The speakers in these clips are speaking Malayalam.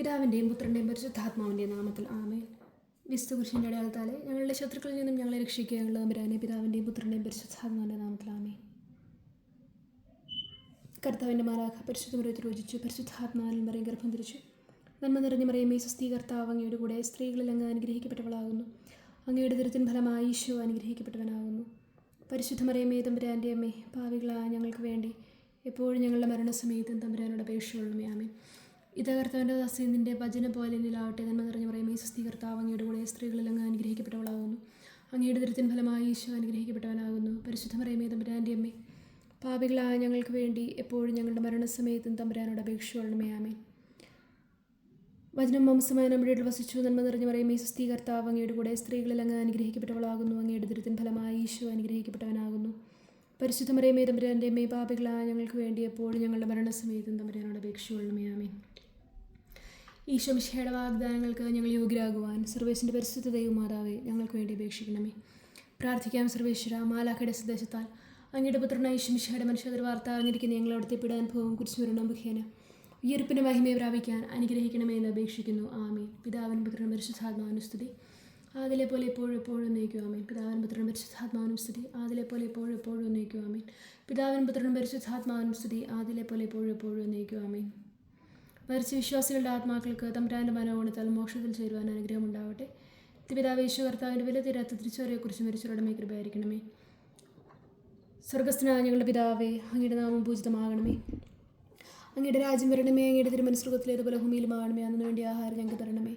പിതാവിന്റെയും പുത്രന്റെയും പരിശുദ്ധാത്മാവിന്റെയും നാമത്തിൽ ആമേൻ. വിസ്തു കുരിശിന്റെ അടയാളത്താലെ ഞങ്ങളുടെ ശത്രുക്കളിൽ നിന്നും ഞങ്ങളെ രക്ഷിക്കുക ഞങ്ങളുടെ അമരാനെ പിതാവിന്റെയും പുത്രന്റെയും പരിശുദ്ധാത്മാവിന്റെ നാമത്തിൽ ആമേൻ. കർത്താവിന്റെ മാലാഖ പരിശുദ്ധ മൃഗത്തിൽ രോചിച്ചു പരിശുദ്ധാത്മാവിൽ മറിയും ഗർഭം ധരിച്ചു. നന്മ നിറഞ്ഞ ഈ സ്വസ്തി കർത്താവ് കൂടെ സ്ത്രീകളിൽ അങ്ങ് അനുഗ്രഹിക്കപ്പെട്ടവളാകുന്നു. അങ്ങയുടെ ദുരിതൻ ഫലമായി ഈശോ അനുഗ്രഹിക്കപ്പെട്ടവനാകുന്നു. പരിശുദ്ധ മറിയമേ തമ്പുരാന്റെ അമ്മേ പാവികളായ ഞങ്ങൾക്ക് വേണ്ടി എപ്പോഴും ഞങ്ങളുടെ മരണസമയത്തും തമ്പുരാനോട് അപേക്ഷയുള്ളമേ ആമേ ഇതാ കർത്താവിന്റെ ദാസി വചന പോലെ എന്നിലാവട്ടെ നന്മ നിറഞ്ഞു മറിയമേ സ്വസ്തി കർത്താവ് അങ്ങയുടെ കൂടെ സ്ത്രീകളെല്ലാം അങ്ങ് അനുഗ്രഹിക്കപ്പെട്ടവളാകുന്നു. അങ്ങയുടെ ദൃത്തിൻ ഫലമായി ഈശോ അനുഗ്രഹിക്കപ്പെട്ടവനാകുന്നു. പരിശുദ്ധ മറിയമേ തമ്പുരാന്റെ അമ്മേ. പാപികളായ ഞങ്ങൾക്ക് വേണ്ടി എപ്പോഴും ഞങ്ങളുടെ മരണസമയത്തും തമ്പുരാനോട് അപേക്ഷയുള്ളമേ ആമേ വചനം മാംസമായ നമ്മുടെ ഇടയിൽ വസിച്ചു. നന്മ നിറഞ്ഞു പറയും ഈ സുസ്ഥീ കർത്താവ് അങ്ങയുടെ കൂടെ സ്ത്രീകളിൽ അങ്ങ് അനുഗ്രഹിക്കപ്പെട്ടവളാകുന്നു. അങ്ങയുടെ ദുരിതൻ ഫലമായി ഈശോ അനുഗ്രഹിക്കപ്പെട്ടവനാകുന്നു. പരിശുദ്ധ മറിയമേ തമ്പുരാന്റെ മേ പാപികളായ ഞങ്ങൾക്ക് വേണ്ടി എപ്പോഴും ഞങ്ങളുടെ മരണസമയത്തും തമ്പുരാനോട് അപേക്ഷയുള്ളമേ ആമേ ഈശോ മിശിഹയുടെ വാഗ്ദാനങ്ങൾക്ക് ഞങ്ങൾ യോഗ്യരാകുവാൻ സർവേശിന്റെ പരിശുദ്ധ ദൈവം മാതാവേ ഞങ്ങൾക്ക് വേണ്ടി അപേക്ഷിക്കണമേ. പ്രാർത്ഥിക്കാം സർവേശ്വര മാലാഖയുടെ സന്ദേശത്താൽ അങ്ങയുടെ പുത്രനായ ഈശോ മിശിഹയുടെ മനുഷ്യർ വാർത്ത അറിഞ്ഞിരിക്കുന്ന ഞങ്ങൾ അവിടുത്തെ കുറിച്ച് വരണം മുഖേന ഉയർപ്പിന്റെ മഹിമയെ പ്രാപിക്കാൻ അനുഗ്രഹിക്കണമേ എന്ന് അപേക്ഷിക്കുന്നു. ആമീൻ. പിതാവൻ പുത്രനും പരിശുദ്ധാത്മാവിനും സ്തുതി. ആദിലെ പോലെ എപ്പോഴും എപ്പോഴും ഉന്നയിക്കും ആമീൻ. പിതാവിൻ പുത്രൻ പരിശുദ്ധാത്മാവിനും സ്തുതി. ആദിലെ പോലെ എപ്പോഴും എപ്പോഴും ഉന്നയിക്കും ആമീൻ. പിതാവിൻ പുത്രൻ പരിശുദ്ധാത്മാവിനും സ്തുതി. ആദിലെ പോലെ എപ്പോഴും എപ്പോഴും ഉന്നയിക്കും ആമേൻ. മരിച്ച വിശ്വാസികളുടെ ആത്മാക്കൾക്ക് തമ്പുരാന്റെ മനോഗുണത്താൽ മോക്ഷത്തിൽ ചേരുവാൻ അനുഗ്രഹം ഉണ്ടാവട്ടെ. തിപിതാവ് യേശു കർത്താവിന്റെ വില തീരാത്ത തിരിച്ചവരെക്കുറിച്ച് മരിച്ചവരുടെ കൃപയായിരിക്കണമേ. സ്വർഗസ്ഥനായ ഞങ്ങളുടെ പിതാവേ അങ്ങയുടെ നാമം പൂജിതമാകണമേ. അങ്ങയുടെ രാജ്യം വരണമേ അങ്ങയുടെ തിരുമനസ്സുഖത്തിലേതുപോലെ ഭൂമിയിലുമാകണമേ. അതിനു വേണ്ടി ആഹാരം ഞങ്ങൾക്ക് തരണമേ.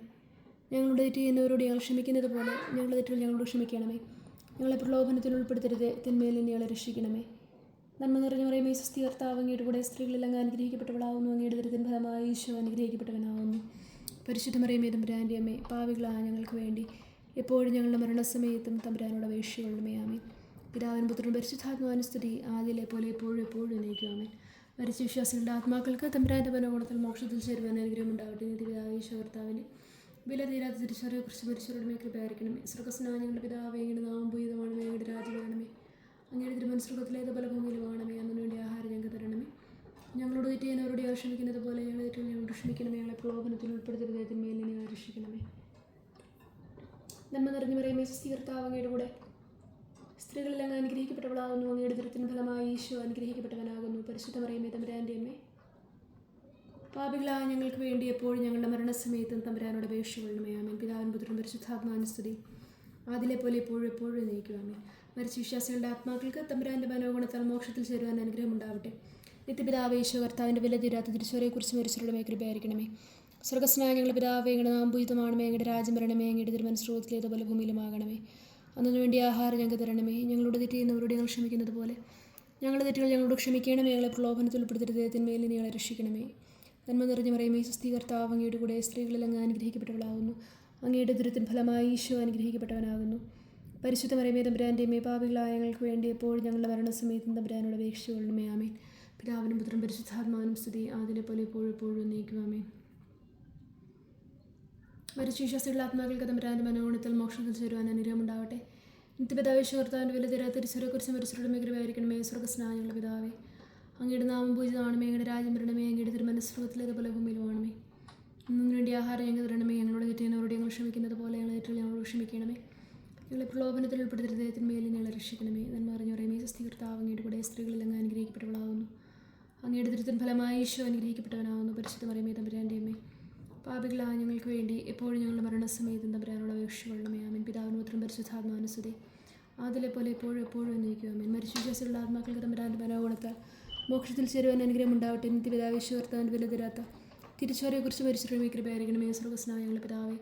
ഞങ്ങളുടെ തെറ്റ് ചെയ്യുന്നവരോട് ഞങ്ങൾ ക്ഷമിക്കുന്നത് പോലെ ഞങ്ങളുടെ തെറ്റുകൾ ഞങ്ങളോട് ക്ഷമിക്കണമേ. ഞങ്ങളെ പ്രലോഭനത്തിൽ ഉൾപ്പെടുത്തരുത് തിന്മയിൽ നിന്ന് ഞങ്ങളെ രക്ഷിക്കണമേ. നന്മ നിറഞ്ഞു പറയുമേ സ്വസ്തി കർത്താവ് അങ്ങയുടെ കൂടെ സ്ത്രീകളെല്ലാം അനുഗ്രഹിക്കപ്പെട്ടവളാവുന്നു അങ്ങയുടെ ദരിദ്രൻ ഫലമായി ഈശോ അനുഗ്രഹിക്കപ്പെട്ടവനാവുന്നു. പരിശുദ്ധ മറിയമേ തമ്പുരാന്റെ അമ്മേ പാവികളായ ഞങ്ങൾക്ക് വേണ്ടി. എപ്പോഴും ഞങ്ങളുടെ മരണസമയത്തും തമ്പുരാനോട് അപേക്ഷയുള്ളമേ ആമേ പിതാവൻ പുത്രൻ പരിശുദ്ധാത്മാനുസ്തുതി ആദ്യയിലെ പോലെ എപ്പോഴും എപ്പോഴും നയിക്കുവാമേ മരിച്ച വിശ്വാസികളുടെ ആത്മാക്കൾക്ക് തമ്പുരാന്റെ മനോഗുണത്തിൽ മോക്ഷത്തിൽ ചേരുവാൻ അനുഗ്രഹം ഉണ്ടാവട്ടെ നീതി പിതാവ് ഈശോ കർത്താവിന്. വില തീരാത്ത തിരിച്ചറിയെ കുറിച്ച് മരിച്ചവരുടെ കൃപയായിരിക്കണമേ. സ്വർഗസ്നായ ഞങ്ങളുടെ പിതാവ് എങ്ങനെ നാം ഭൂതമാണ് ഞങ്ങളുടെ രാജ്യം വേണമേ അങ്ങയുടെ തിരുമനസ്സുഖത്തിലേത് പല ഭൂമിയിൽ വേണമേ അതിനു വേണ്ടി ആഹാരം ഞങ്ങൾക്ക് തരണമേ ഞങ്ങളോട് തെറ്റ് ചെയ്യുന്നവരോട് ഞങ്ങൾ ക്ഷമിക്കുന്നത് പോലെ ഞങ്ങളുടെ തെറ്റുകൾ ഞങ്ങളോട് ക്ഷമിക്കണമേ ഞങ്ങളെ പ്രലോഭനത്തിൽ ഉൾപ്പെടുത്തരുത് തിന്മയിൽ ഞങ്ങളെ രക്ഷിക്കണമേ പറയുമേ സ്വീകർത്താവ് അങ്ങയുടെ കൂടെ. സ്ത്രീകളിൽ അങ്ങ് അനുഗ്രഹിക്കപ്പെട്ടവളാകുന്നു അങ്ങയുടെ ദൃത്തിന് ഫലമായി ഈശോ അനുഗ്രഹിക്കപ്പെട്ടവനാകുന്നു. പരിശുദ്ധമറിയമേ തമ്പുരാന്റെ അമ്മേ. പാപികളായ ഞങ്ങൾക്ക് വേണ്ടി എപ്പോഴും ഞങ്ങളുടെ മരണസമയത്തും തമ്പുരാനോട് അപേക്ഷകൊള്ളണമേ ആമേൻ. പിതാവിൻ പുത്രൻ പരിശുദ്ധാത്മാനുസ്തുതി അതിലെ പോലെ എപ്പോഴും എപ്പോഴും നയിക്കുവാമേ മരിച്ച വിശ്വാസികളുടെ ആത്മാക്കൾക്ക് തമ്പുരാന്റെ മനോഗുണത്താൽ മോക്ഷത്തിൽ ചേരുവാൻ അനുഗ്രഹം ഉണ്ടാവട്ടെ നിത്യപിതാവ് ഈശോ കർത്താവിന്റെ വില തീരാത്ത തിരിച്ചുവരെക്കുറിച്ച് മരിച്ചവരുടെ കൃപയായിരിക്കണമേ. സ്വർഗസ്നായ ഞങ്ങളുടെ പിതാവ് നാം ഭൂതമാണമേ എങ്ങളുടെ രാജ്യം വരണമേ എങ്ങളുടെ തിരുമനസ്രോതത്തിലേതുപോലെ ഭൂമിയിലുമാകണമേ അന്നതിനു വേണ്ടി ആഹാരം ഞങ്ങൾക്ക് തരണമേ. ഞങ്ങളുടെ തെറ്റ് ചെയ്യുന്നവരോട് ഞങ്ങൾ ക്ഷമിക്കുന്നത് പോലെ ഞങ്ങളുടെ തെറ്റുകൾ ഞങ്ങളോട് ക്ഷമിക്കണമേ. ഞങ്ങളെ പ്രലോഭനത്തിൽ ഉൾപ്പെടുത്തരുത്. മേലിൽ ഞങ്ങളെ രക്ഷിക്കണമേ. നന്മ നിറഞ്ഞു പറയുമേ കർത്താവ് അങ്ങയുടെ കൂടെ സ്ത്രീകളിൽ അങ്ങ് അനുഗ്രഹിക്കപ്പെട്ടവളാകുന്നു അങ്ങയുടെ ദുരിതത്തിൻ ഫലമായി ഈശോ അനുഗ്രഹിക്കപ്പെട്ടവനാകുന്നു. പരിശുദ്ധ മറിയമേ തമ്പുരാന്റെ മേ പാപികളായ ഞങ്ങൾക്ക് വേണ്ടി എപ്പോഴും ഞങ്ങളുടെ മരണസമയത്തും തമ്പുരാനോട് അപേക്ഷിച്ചുകൊള്ളണമേ. ആമേൻ. പിതാവിനും പുത്രം പരിശുദ്ധാത്മാവിനും സ്തുതി. അതിലെ പോലെ എപ്പോഴും എപ്പോഴും നീക്കുവാമേ മരിച്ച വിശ്വാസികളുടെ ആത്മാക്കൾക്ക് തമ്പുരാന്റെ മനോഗുണത്തിൽ മോക്ഷത്തിൽ ചേരുവാൻ അനുഗ്രഹം ഉണ്ടാവട്ടെ. നിത്യപിതാവേശ്വ കർത്താവിന്റെ വില തരാ തിരിച്ചവരെക്കുറിച്ച് മരിച്ചവരുടെ സ്വർഗ ഞങ്ങളുടെ പിതാവേ അങ്ങയുടെ നാമം പൂജിതമാണമേ അങ്ങയുടെ രാജ്യം വരണമേ. അങ്ങയുടെ തിരുമനസ്സുഖത്തിലേത് പോലെ ഭൂമിയിൽ വേണമേ. ഇന്നു വേണ്ടി ആഹാരം ഞങ്ങൾ തരണമേ. ഞങ്ങളോട് തെറ്റിയവരോട് ഞങ്ങൾ ക്ഷമിക്കുന്നത് പോലെ ഞങ്ങൾ തെറ്റിൽ ഞങ്ങളോട് ക്ഷമിക്കണമേ. ഞങ്ങളെ പ്രലോഭനത്തിൽ ഉൾപ്പെടുത്തരുത് തിന്മയിൽ ഞങ്ങളെ രക്ഷിക്കണമേ. നന്മ പറഞ്ഞു പറയുമേ സ്വസ്തി കർത്താവ് അങ്ങയുടെ കൂടെ സ്ത്രീകളിൽ അങ്ങ് അനുഗ്രഹിക്കപ്പെട്ടവളാകുന്നു അങ്ങയുടെ ദുരിതൻ ഫലമായി ഈശോ അനുഗ്രഹിക്കപ്പെട്ടവനാകുന്നു പരിശുദ്ധം പറയുമേ തമ്പുരാന്റെ അമ്മേ. പാപികളായ വേണ്ടി എപ്പോഴും ഞങ്ങളുടെ മരണസമയത്ത് തമ്പുരാനുള്ള അപേക്ഷകളുടെ ആമൻ. പിതാവിന് പുത്രം പരിശുദ്ധാത്മാനുസതി അതിലെ പോലെ എപ്പോഴും എപ്പോഴും എന്നയിക്കും മരിച്ചു വിശ്വാസികളുടെ ആത്മാക്കൾക്ക് തമ്പരാന്റെ മനോഗുണത്താൽ മോക്ഷത്തിൽ ചേരുവാൻ അനുഗ്രഹം ഉണ്ടാവട്ടെ. നിത്യപിതാവേശ്വർത്താൻ വില തരാത്ത. തിരിച്ചറിയെക്കുറിച്ച് മരിച്ചിട്ടുള്ള കൃപയായിരിക്കണമേ സ്രോഗസ്നായ ഞങ്ങളുടെ പിതാവേ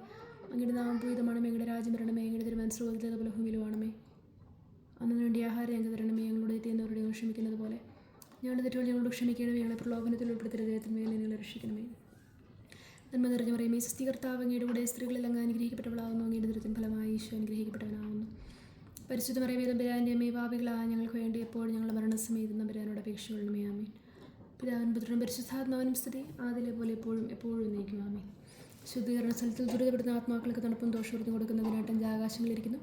അങ്ങയുടെ നാമം പൂരിതമാണ് ഞങ്ങളുടെ രാജ്യം വരണമേ. ഞങ്ങളുടെ തിരുമനസ്രോഗത്തിലെ പോലെ ഭൂമിയിൽ വേണമേ അന്നു വേണ്ടി ആഹാരം ഞങ്ങൾക്ക് തരണമേ. ഞങ്ങളുടെ എത്തിയുന്നവരോട് ക്ഷമിക്കുന്നത് പോലെ ഞങ്ങളുടെ തെറ്റുകൾ ഞങ്ങളോട് ക്ഷമിക്കണമേ. ഞങ്ങളെ പ്രലോഭനത്തിൽ ഉൾപ്പെടുത്തരുത്. മേലെ ഞങ്ങളെ രക്ഷിക്കണമേ. നന്മ നിറഞ്ഞു പറയും ഈ കർത്താവ് അങ്ങയുടെ കൂടെ സ്ത്രീകളിൽ അങ്ങ് അനുഗ്രഹിക്കപ്പെട്ടവളാകുന്നു അങ്ങയുടെ ദുരിതം ഫലമായി ഈശോ അനുഗ്രഹിക്കപ്പെട്ടവനാകുന്നു പരിശുദ്ധ പറയുമേ തമ്പുരാന്റെ അമ്മയെ പാപികളായ ഞങ്ങൾക്ക് വേണ്ടി എപ്പോഴും ഞങ്ങളുടെ മരണസമയത്ത് തമ്പുരാനോട് അപേക്ഷകളുമേ ആമേ പിതാവിൻ പുത്രനും പരിശുദ്ധാത്മാവിനും സ്ഥിതി ആദിലെ പോലെ എപ്പോഴും എപ്പോഴും നയിക്കും ആമീൻ. ശുദ്ധീകരണ സ്ഥലത്തിൽ ദുരിതപ്പെടുന്ന ആത്മാക്കൾക്ക് തണുപ്പും ദോഷവൃത്തി കൊടുക്കുന്നതിനായിട്ട് അഞ്ച് ആകാശങ്ങളിരിക്കുന്നു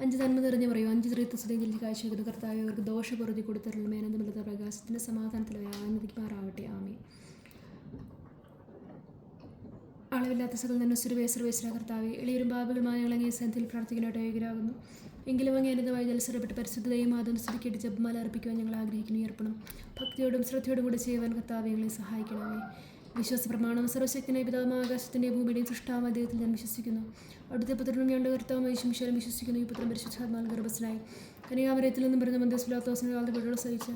അഞ്ച് നന്മ നിറഞ്ഞു പറയും അഞ്ച് ത്രീത്ത് സ്തുതിയിൽ കാഴ്ച വെക്കുന്ന കർത്താവ് അവർക്ക് ദോഷപുറത്തി കൊടുത്തരുള്ള മേനന്ദമില്ലാത്ത പ്രകാശത്തിന്റെ സമാധാനത്തിൽ ആനന്ദിക്കുമാറാവട്ടെ ആമേ അളവില്ലാത്ത സകല നന്മ സുരവേ സർവേശ്വര കർത്താവെ എളിയരും ബാബുകളുമായ അങ്ങേ സന്ധിയിൽ പ്രാർത്ഥിക്കാനായിട്ട് യോഗ്യരാകുന്നു എങ്കിലും അങ്ങനെ അനന്തമായി ജലസ്വരപ്പെട്ട് പരിശുദ്ധതയും ആദംസ്തുതിക്കേട്ട് ജപമാല അർപ്പിക്കുവാൻ ഞങ്ങൾ ആഗ്രഹിക്കുന്നു. ഏർപ്പണം ഭക്തിയോടും ശ്രദ്ധയോടും കൂടി ചെയ്യുവാൻ കർത്താവ് സഹായിക്കണമേ. വിശ്വാസ പ്രമാണം സർവശക്തിനെ പിതാവും ആകാശത്തിന്റെ ഭൂമിയുടെയും സൃഷ്ടാവ് അദ്ദേഹത്തിൽ ഞാൻ വിശ്വസിക്കുന്നു. അവിടുത്തെ പുത്രനും ഞങ്ങളുടെ കർത്താവുമായി ശംശാലും വിശ്വസിക്കുന്നു. ഈ പുത്രം പരിശുദ്ധാത്മാൽ ഗർഭസ്ഥനായി. കനികാമരത്തിൽ നിന്നും പറഞ്ഞ മന്ദസ്ലാത്തോസിനെ കാലത്ത് പെടുള്ള സഹിച്ച്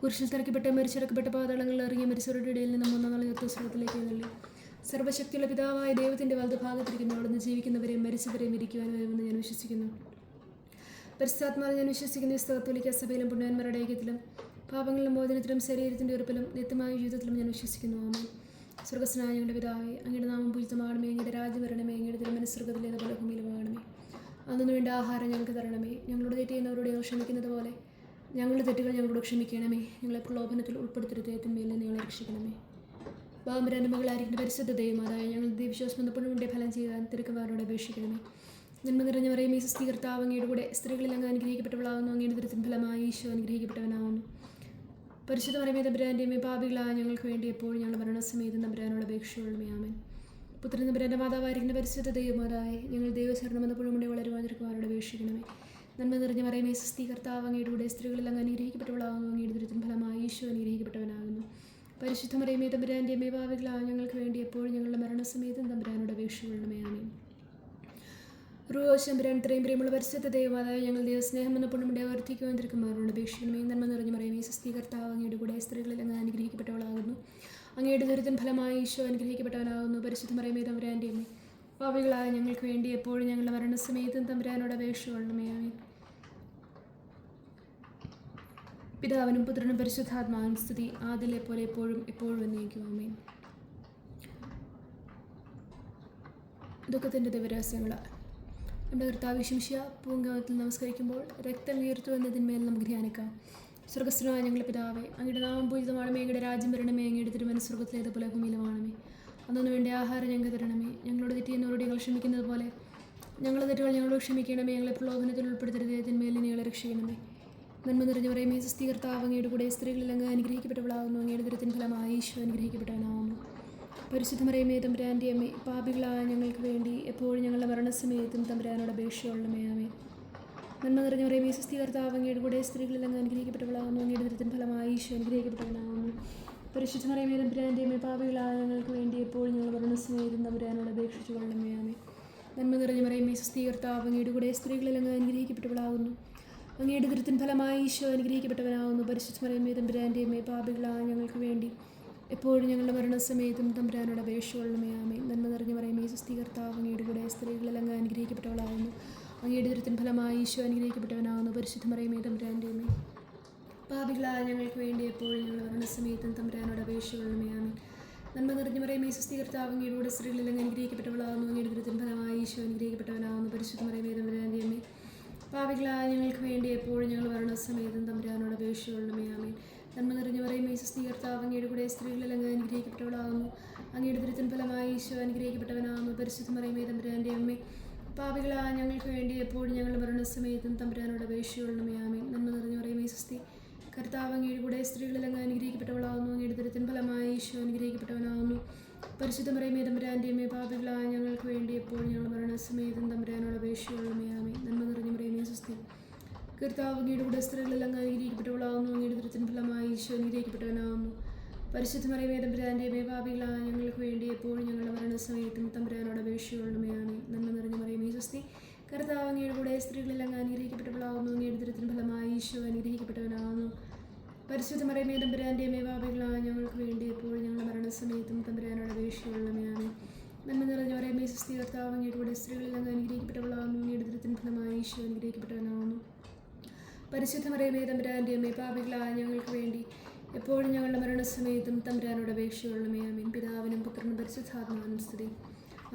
കുരിശിൽ തിരക്കപ്പെട്ട മരിച്ചിറക്കപ്പെട്ട പാതാളങ്ങളിൽ ഇറങ്ങിയ മരിച്ചവരുടെ ഇടയിൽ നിന്നും മൂന്നാം നാൾ ഉയർത്തസ്വരത്തിലേക്ക് എഴുന്നള്ളി. സർവശക്തിയുള്ള പിതാവായ ദൈവത്തിന്റെ വലത് ഭാഗത്തിരിക്കുന്നു അവിടുന്ന് ജീവിക്കുന്നവരെയും മരിച്ചവരെയും ഇരിക്കുവാൻ വരുമെന്ന് ഞാൻ വിശ്വസിക്കുന്നു. പരിശുദ്ധാത്മാവിൽ ഞാൻ വിശ്വസിക്കുന്ന. പുസ്തകത്തോലിക്ക സഭയിലും പുണ്യന്മാരുടെ ഐക്യത്തിലും പാപങ്ങളിലും മോചനത്തിലും ശരീരത്തിന്റെ ഉറപ്പിലും നിത്യമായ ജീവിതത്തിലും ഞാൻ വിശ്വസിക്കുന്നു. ആമ സ്വർഗസ്നായ ഞങ്ങളുടെ പിതാവെ അങ്ങയുടെ നാമം പൂജിതമാകണമേ. അങ്ങയുടെ രാജ്യം വരണമേ. അങ്ങയുടെ തിരുമനസ്വർഗത്തിലെ പോലെ ഭൂമിയിലുമാകണമേ അന്നു വേണ്ട ആഹാരം ഞങ്ങൾക്ക് തരണമേ. ഞങ്ങളോട് തെറ്റ് ചെയ്യുന്നവരോട് ഞങ്ങൾ ക്ഷമിക്കുന്നത് പോലെ ഞങ്ങളുടെ തെറ്റുകൾ ഞങ്ങളോട് ക്ഷമിക്കണമേ. ഞങ്ങളെ പ്രലോഭനത്തിൽ ഉൾപ്പെടുത്തരുത്. മേലെ ഞങ്ങളെ രക്ഷിക്കണമേ. ബാബുരാന്റെ മകളായിരിക്കുന്ന പരിശുദ്ധതയും അതായത് ഞങ്ങൾ ദൈവവിശ്വാസം ബന്ധപ്പെടുന്നുണ്ടേ ഫലം ചെയ്യാൻ തിരക്കുമാരോട് അപേക്ഷിക്കണമേ. നന്മ നിറഞ്ഞ പറയും ഈ സുസ്ഥീകർത്താവ് അങ്ങയുടെ കൂടെ സ്ത്രീകളിൽ അങ്ങ് അനുഗ്രഹിക്കപ്പെട്ടവളാവുന്നു. അങ്ങയുടെ ദുരിതത്തിൻ ഫലമായി ഈശോ അനുഗ്രഹിക്കപ്പെട്ടവനാവുന്നു. പരിശുദ്ധ മരമേ തമ്പുരാന്റെയും പാപികളായ ഞങ്ങൾക്ക് വേണ്ടി എപ്പോഴും ഞങ്ങൾ മരണസമേതം തമ്പുരാനോട് അപേക്ഷയുള്ളമേ ആമൻ. പുത്രൻ തമ്പുരാന്റെ മാതാവായിരിക്കുന്ന പരിശുദ്ധ ദൈവമാതായി ഞങ്ങൾ ദൈവശരണം എന്നപ്പോഴും മുന്നേ വളരുവാൻ തിരക്കുമാരോട് അപേക്ഷിക്കണമേ. നന്മ നിറഞ്ഞ മറയമേ സുസ്ഥീകർത്താവ് അങ്ങയുടെ കൂടെ സ്ത്രീകളിൽ അങ്ങ് അനുഗ്രഹിക്കപ്പെട്ടവളാവുന്നു. അങ്ങയുടെ ദുരിതത്തിൻ ഫലമായി ഈശോ അനുഗ്രഹിക്കപ്പെട്ടവനാകുന്നു. പരിശുദ്ധ മറിയമേ തമ്പുരാന്റെ മേഭാവികളായ ഞങ്ങൾക്ക് വേണ്ടി എപ്പോഴും ഞങ്ങളുടെ മരണസമേതം തമ്പുരാനോട് അപേക്ഷിക്കൊള്ളണമേ ആമേൻ. റൂശമ്പുരാൻ ഇത്രയും പ്രിയമുള്ള പരിശുദ്ധ ദൈവമാതായ ഞങ്ങൾ ദൈവസ്നേഹം എന്ന പുണ്യമുടെ വർദ്ധിക്കുവാൻ തിരക്കുമാരോട് അപേക്ഷിക്കണമേ. നന്മ നിറഞ്ഞു ഈ സുസ്ഥീകർത്താവ് അങ്ങയുടെ കൂടെ സ്ത്രീകളിൽ അങ്ങ് അനുഗ്രഹിക്കപ്പെട്ടവളാകുന്നു. അങ്ങയുടെ ദുരിതം ഫലമായി ഈശോ അനുഗ്രഹിക്കപ്പെട്ടവനാകുന്നു. പരിശുദ്ധ മറിയമേ തമ്പുരാന്റെ അമ്മേ പാവികളായ ഞങ്ങൾക്ക് വേണ്ടി എപ്പോഴും ഞങ്ങളുടെ മരണസമയത്തും തമ്പുരാനോട് അപേക്ഷയുള്ളമേ ആമേൻ. പിതാവിനും പുത്രനും പരിശുദ്ധാത്മാവിനും സ്തുതി. ആദിലെ പോലെ എപ്പോഴും എപ്പോഴും എന്നേക്കും. ആമേൻ. ദുഃഖത്തിന്റെ ദിവരഹസ്യങ്ങൾ നമ്മുടെ കർത്താവ് ശിംഷ്യ പൂങ്കാവത്തിൽ നമസ്കരിക്കുമ്പോൾ രക്തം ഉയർത്തു എന്നതിന്മേൽ നമുക്ക് ധ്യാനിക്കാം. സ്വർഗസ്ഥനായ ഞങ്ങളുടെ പിതാവേ അങ്ങയുടെ നാമം പൂജിതമാണമേ അങ്ങയുടെ രാജ്യം വരണമേ അങ്ങയുടെ തിരുമന സ്വർഗത്തിലേതുപോലെ ഭൂമിയിലുമാണമേ. അന്നു വേണ്ട ആഹാരം ഞങ്ങൾക്ക് തരണമേ. ഞങ്ങളോട് തെറ്റിയെന്നവരോട് ഞങ്ങൾ ക്ഷമിക്കുന്നത് പോലെ ഞങ്ങളുടെ തെറ്റുകൾ ഞങ്ങളോട് ക്ഷമിക്കണമേ. ഞങ്ങളെ പ്രലോഭനത്തിൽ ഉൾപ്പെടുത്തരുത്. ഇതിന്മേൽ ഞങ്ങളെ രക്ഷിക്കണമേ. നന്മ നിറഞ്ഞു പറയുമേ സുസ്ഥീകർത്താവ് അങ്ങയുടെ കൂടെ സ്ത്രീകളിൽ അങ്ങ് അനുഗ്രഹിക്കപ്പെട്ടവളാകുന്നു. അങ്ങയുടെ ദുരിതത്തിന് ഫലമായി ഈശോ അനുഗ്രഹിക്കപ്പെട്ടവനാകുന്നു പരിശുദ്ധമറിയമേ തമ്പുരാന്റെ അമ്മേ പാപികളായ ഞങ്ങൾക്ക് വേണ്ടി എപ്പോഴും ഞങ്ങളുടെ മരണസമയത്തും തമ്പുരാനോട് അപേക്ഷയുള്ളമേ ആമേ നന്മ നിറഞ്ഞ പറയുമേ സുസ്ഥീകർത്താവ് അങ്ങയുടെ കൂടെ സ്ത്രീകളിൽ അങ്ങ് അനുഗ്രഹിക്കപ്പെട്ടവളാകുന്നു. അങ്ങയുടെ ദുരിതത്തിന് ഫലമായി ഈശോ അനുഗ്രഹിക്കപ്പെട്ടവനാകുന്നു പരിശുദ്ധമറിയമേ തമ്പുരാന്റെ അമ്മേ പാപികളായ ഞങ്ങൾക്ക് വേണ്ടി എപ്പോഴും ഞങ്ങളുടെ മരണസമയത്തും തമ്പുരാനോട് അപേക്ഷിച്ചു കൊള്ളമേ ആമേ നന്മ നിറഞ്ഞ പറയുമേ സുസ്ഥീകർത്താവ് അങ്ങയുടെ കൂടെ സ്ത്രീകളിൽ അങ്ങ് അനുഗ്രഹിക്കപ്പെട്ടവളാകുന്നു. അങ്ങയുടെ ദുരിതത്തിന് ഫലമായി ഈശോ അനുഗ്രഹിക്കപ്പെട്ടവനാകുന്നു പരിശുദ്ധമറിയമേ തമ്പുരാന്റെ മേ പാപികളായ ഞങ്ങൾക്ക് വേണ്ടി എപ്പോഴും ഞങ്ങളുടെ മരണസമയത്തും തമ്പുരാനോട് അപേക്ഷയുള്ളമേ ആമേ നന്മ നിറഞ്ഞു പറയുമേ സുസ്ഥീകർത്താവ് അങ്ങയുടെ കൂടെ സ്ത്രീകളിൽ അങ്ങ് അനുഗ്രഹിക്കപ്പെട്ടവളാകുന്നു അങ്ങയുടെ ദുരിതത്തിന് ഫലമായി ഈശോ അനുഗ്രഹിക്കപ്പെട്ടവനാകുന്നു പരിശുദ്ധ മറിയമേ തമ്പുരാന്റെ അമ്മേ. പാപികളായ ഞങ്ങൾക്ക് വേണ്ടി എപ്പോഴും ഞങ്ങളുടെ മരണസമയത്തും തമ്പുരാനോട് അപേക്ഷയുള്ളമേ ആമേ നന്മ നിറഞ്ഞു പറയുമേ സുസ്ഥീകർത്താവ് അങ്ങയുടെ കൂടെ സ്ത്രീകളിൽ അങ്ങ് അനുഗ്രഹിക്കപ്പെട്ടവളാകുന്നു അങ്ങയുടെ ദുരിതത്തിന് ഫലമായി ഈശോ അനുഗ്രഹിക്കപ്പെട്ടവനാകുന്നു പരിശുദ്ധ മറിയമേ തമ്പുരാന്റെ അമ്മേ. പാപികളായ ഞങ്ങൾക്ക് വേണ്ടി എപ്പോഴും ഞങ്ങൾ മരണസമയത്തും തമ്പുരാനോട് അപേക്ഷയുള്ളമേ ആമേ നന്മ നിറഞ്ഞു പറയും പറയുമേ സുസ്ഥീകർത്താവ് അങ്ങയുടെ കൂടെ സ്ത്രീകളിൽ അങ്ങ് അനുഗ്രഹിക്കപ്പെട്ടവളാകുന്നു. അങ്ങയുടെ ദുരിതൻ ഫലമായി ഈശോ അനുഗ്രഹിക്കപ്പെട്ടവനാകുന്നു. പരിശുദ്ധ പറയുമേ തമ്പുരാന്റെ അമ്മേ പാപികളായ ഞങ്ങൾക്ക് വേണ്ടി എപ്പോഴും ഞങ്ങൾ മരണസമയത്തും തമ്പുരാനോട് അപേക്ഷയുള്ളമേ ആമേ നന്മ നിറഞ്ഞു പറയുമേ സുസ്ഥി കർത്താവ് അങ്ങയുടെ കൂടെ സ്ത്രീകളിൽ അങ്ങ് അനുഗ്രഹിക്കപ്പെട്ടവളാകുന്നു. അങ്ങയുടെ ദുരിതൻ ഫലമായി ഈശോ അനുഗ്രഹിക്കപ്പെട്ടവനാകുന്നു. പരിശുദ്ധ മറിയമേ തമ്പുരാന്റെ അമ്മേ പാപികളായ ഞങ്ങൾക്ക് വേണ്ടി എപ്പോൾ ഞങ്ങൾ മരണസമേതം തമ്പുരാനോട് അപേക്ഷയുള്ളമേ ആമേ നന്മ നിറഞ്ഞ മറിയമേ സ്വസ്തി കർത്താവ് അങ്ങയുടെ കൂടെ സ്ത്രീകളിൽ അങ്ങ് അങ്ങയുടെ ദുരിതൻ ഫലമായി ഈശോ അംഗീകരിക്കപ്പെട്ടവനാവുന്നു പരിശുദ്ധ മറിയമേ തമ്പുരാന്റെ മേഭാവികളായ ഞങ്ങൾക്ക് വേണ്ടി എപ്പോൾ ഞങ്ങളുടെ മരണസമയത്തും തമ്പുരാനോട് അപേക്ഷയുള്ളമേ ആമേ നന്മ നിറഞ്ഞ മറിയമേ സ്വസ്തി കർത്താവ് അങ്ങയുടെ കൂടെ സ്ത്രീകളെല്ലാം അംഗീകരിക്കപ്പെട്ടവളാവുന്നു അങ്ങയുടെ ദുരിതൻ ഫലമായി ഈശോ അനുഗ്രഹിക്കപ്പെട്ടവനാകുന്നു പരിശുദ്ധ മറിയമേ തമ്പുരാന്റെ മേഭാവികളായ ഞങ്ങൾക്ക് വേണ്ടി എപ്പോഴും ഞങ്ങളുടെ മരണസമയത്തും തമ്പുരാനോട് അപേക്ഷയുള്ളവയാണ് നന്മ നിറഞ്ഞു പറയുമേ സുസ്ഥി കർത്താവ് അങ്ങയുടെ കൂടെ സ്ത്രീകളിൽ അങ്ങ് അനുഗ്രഹിക്കപ്പെട്ടവളാകുന്നു അങ്ങയുടെ ദുരിതൻ ഫലമായി ഈശോ അനുഗ്രഹിക്കപ്പെട്ടവനാകുന്നു. പരിശുദ്ധ മറിയമേ തമ്പുരാന്റെ അമ്മേ ഞങ്ങൾക്ക് വേണ്ടി എപ്പോഴും ഞങ്ങളുടെ മരണസമയത്തും തമ്പുരാനോട് അപേക്ഷയുള്ളമേ ആമേൻ. പിതാവിനും പുത്രനും പരിശുദ്ധാത്മാവിനും സ്തുതി.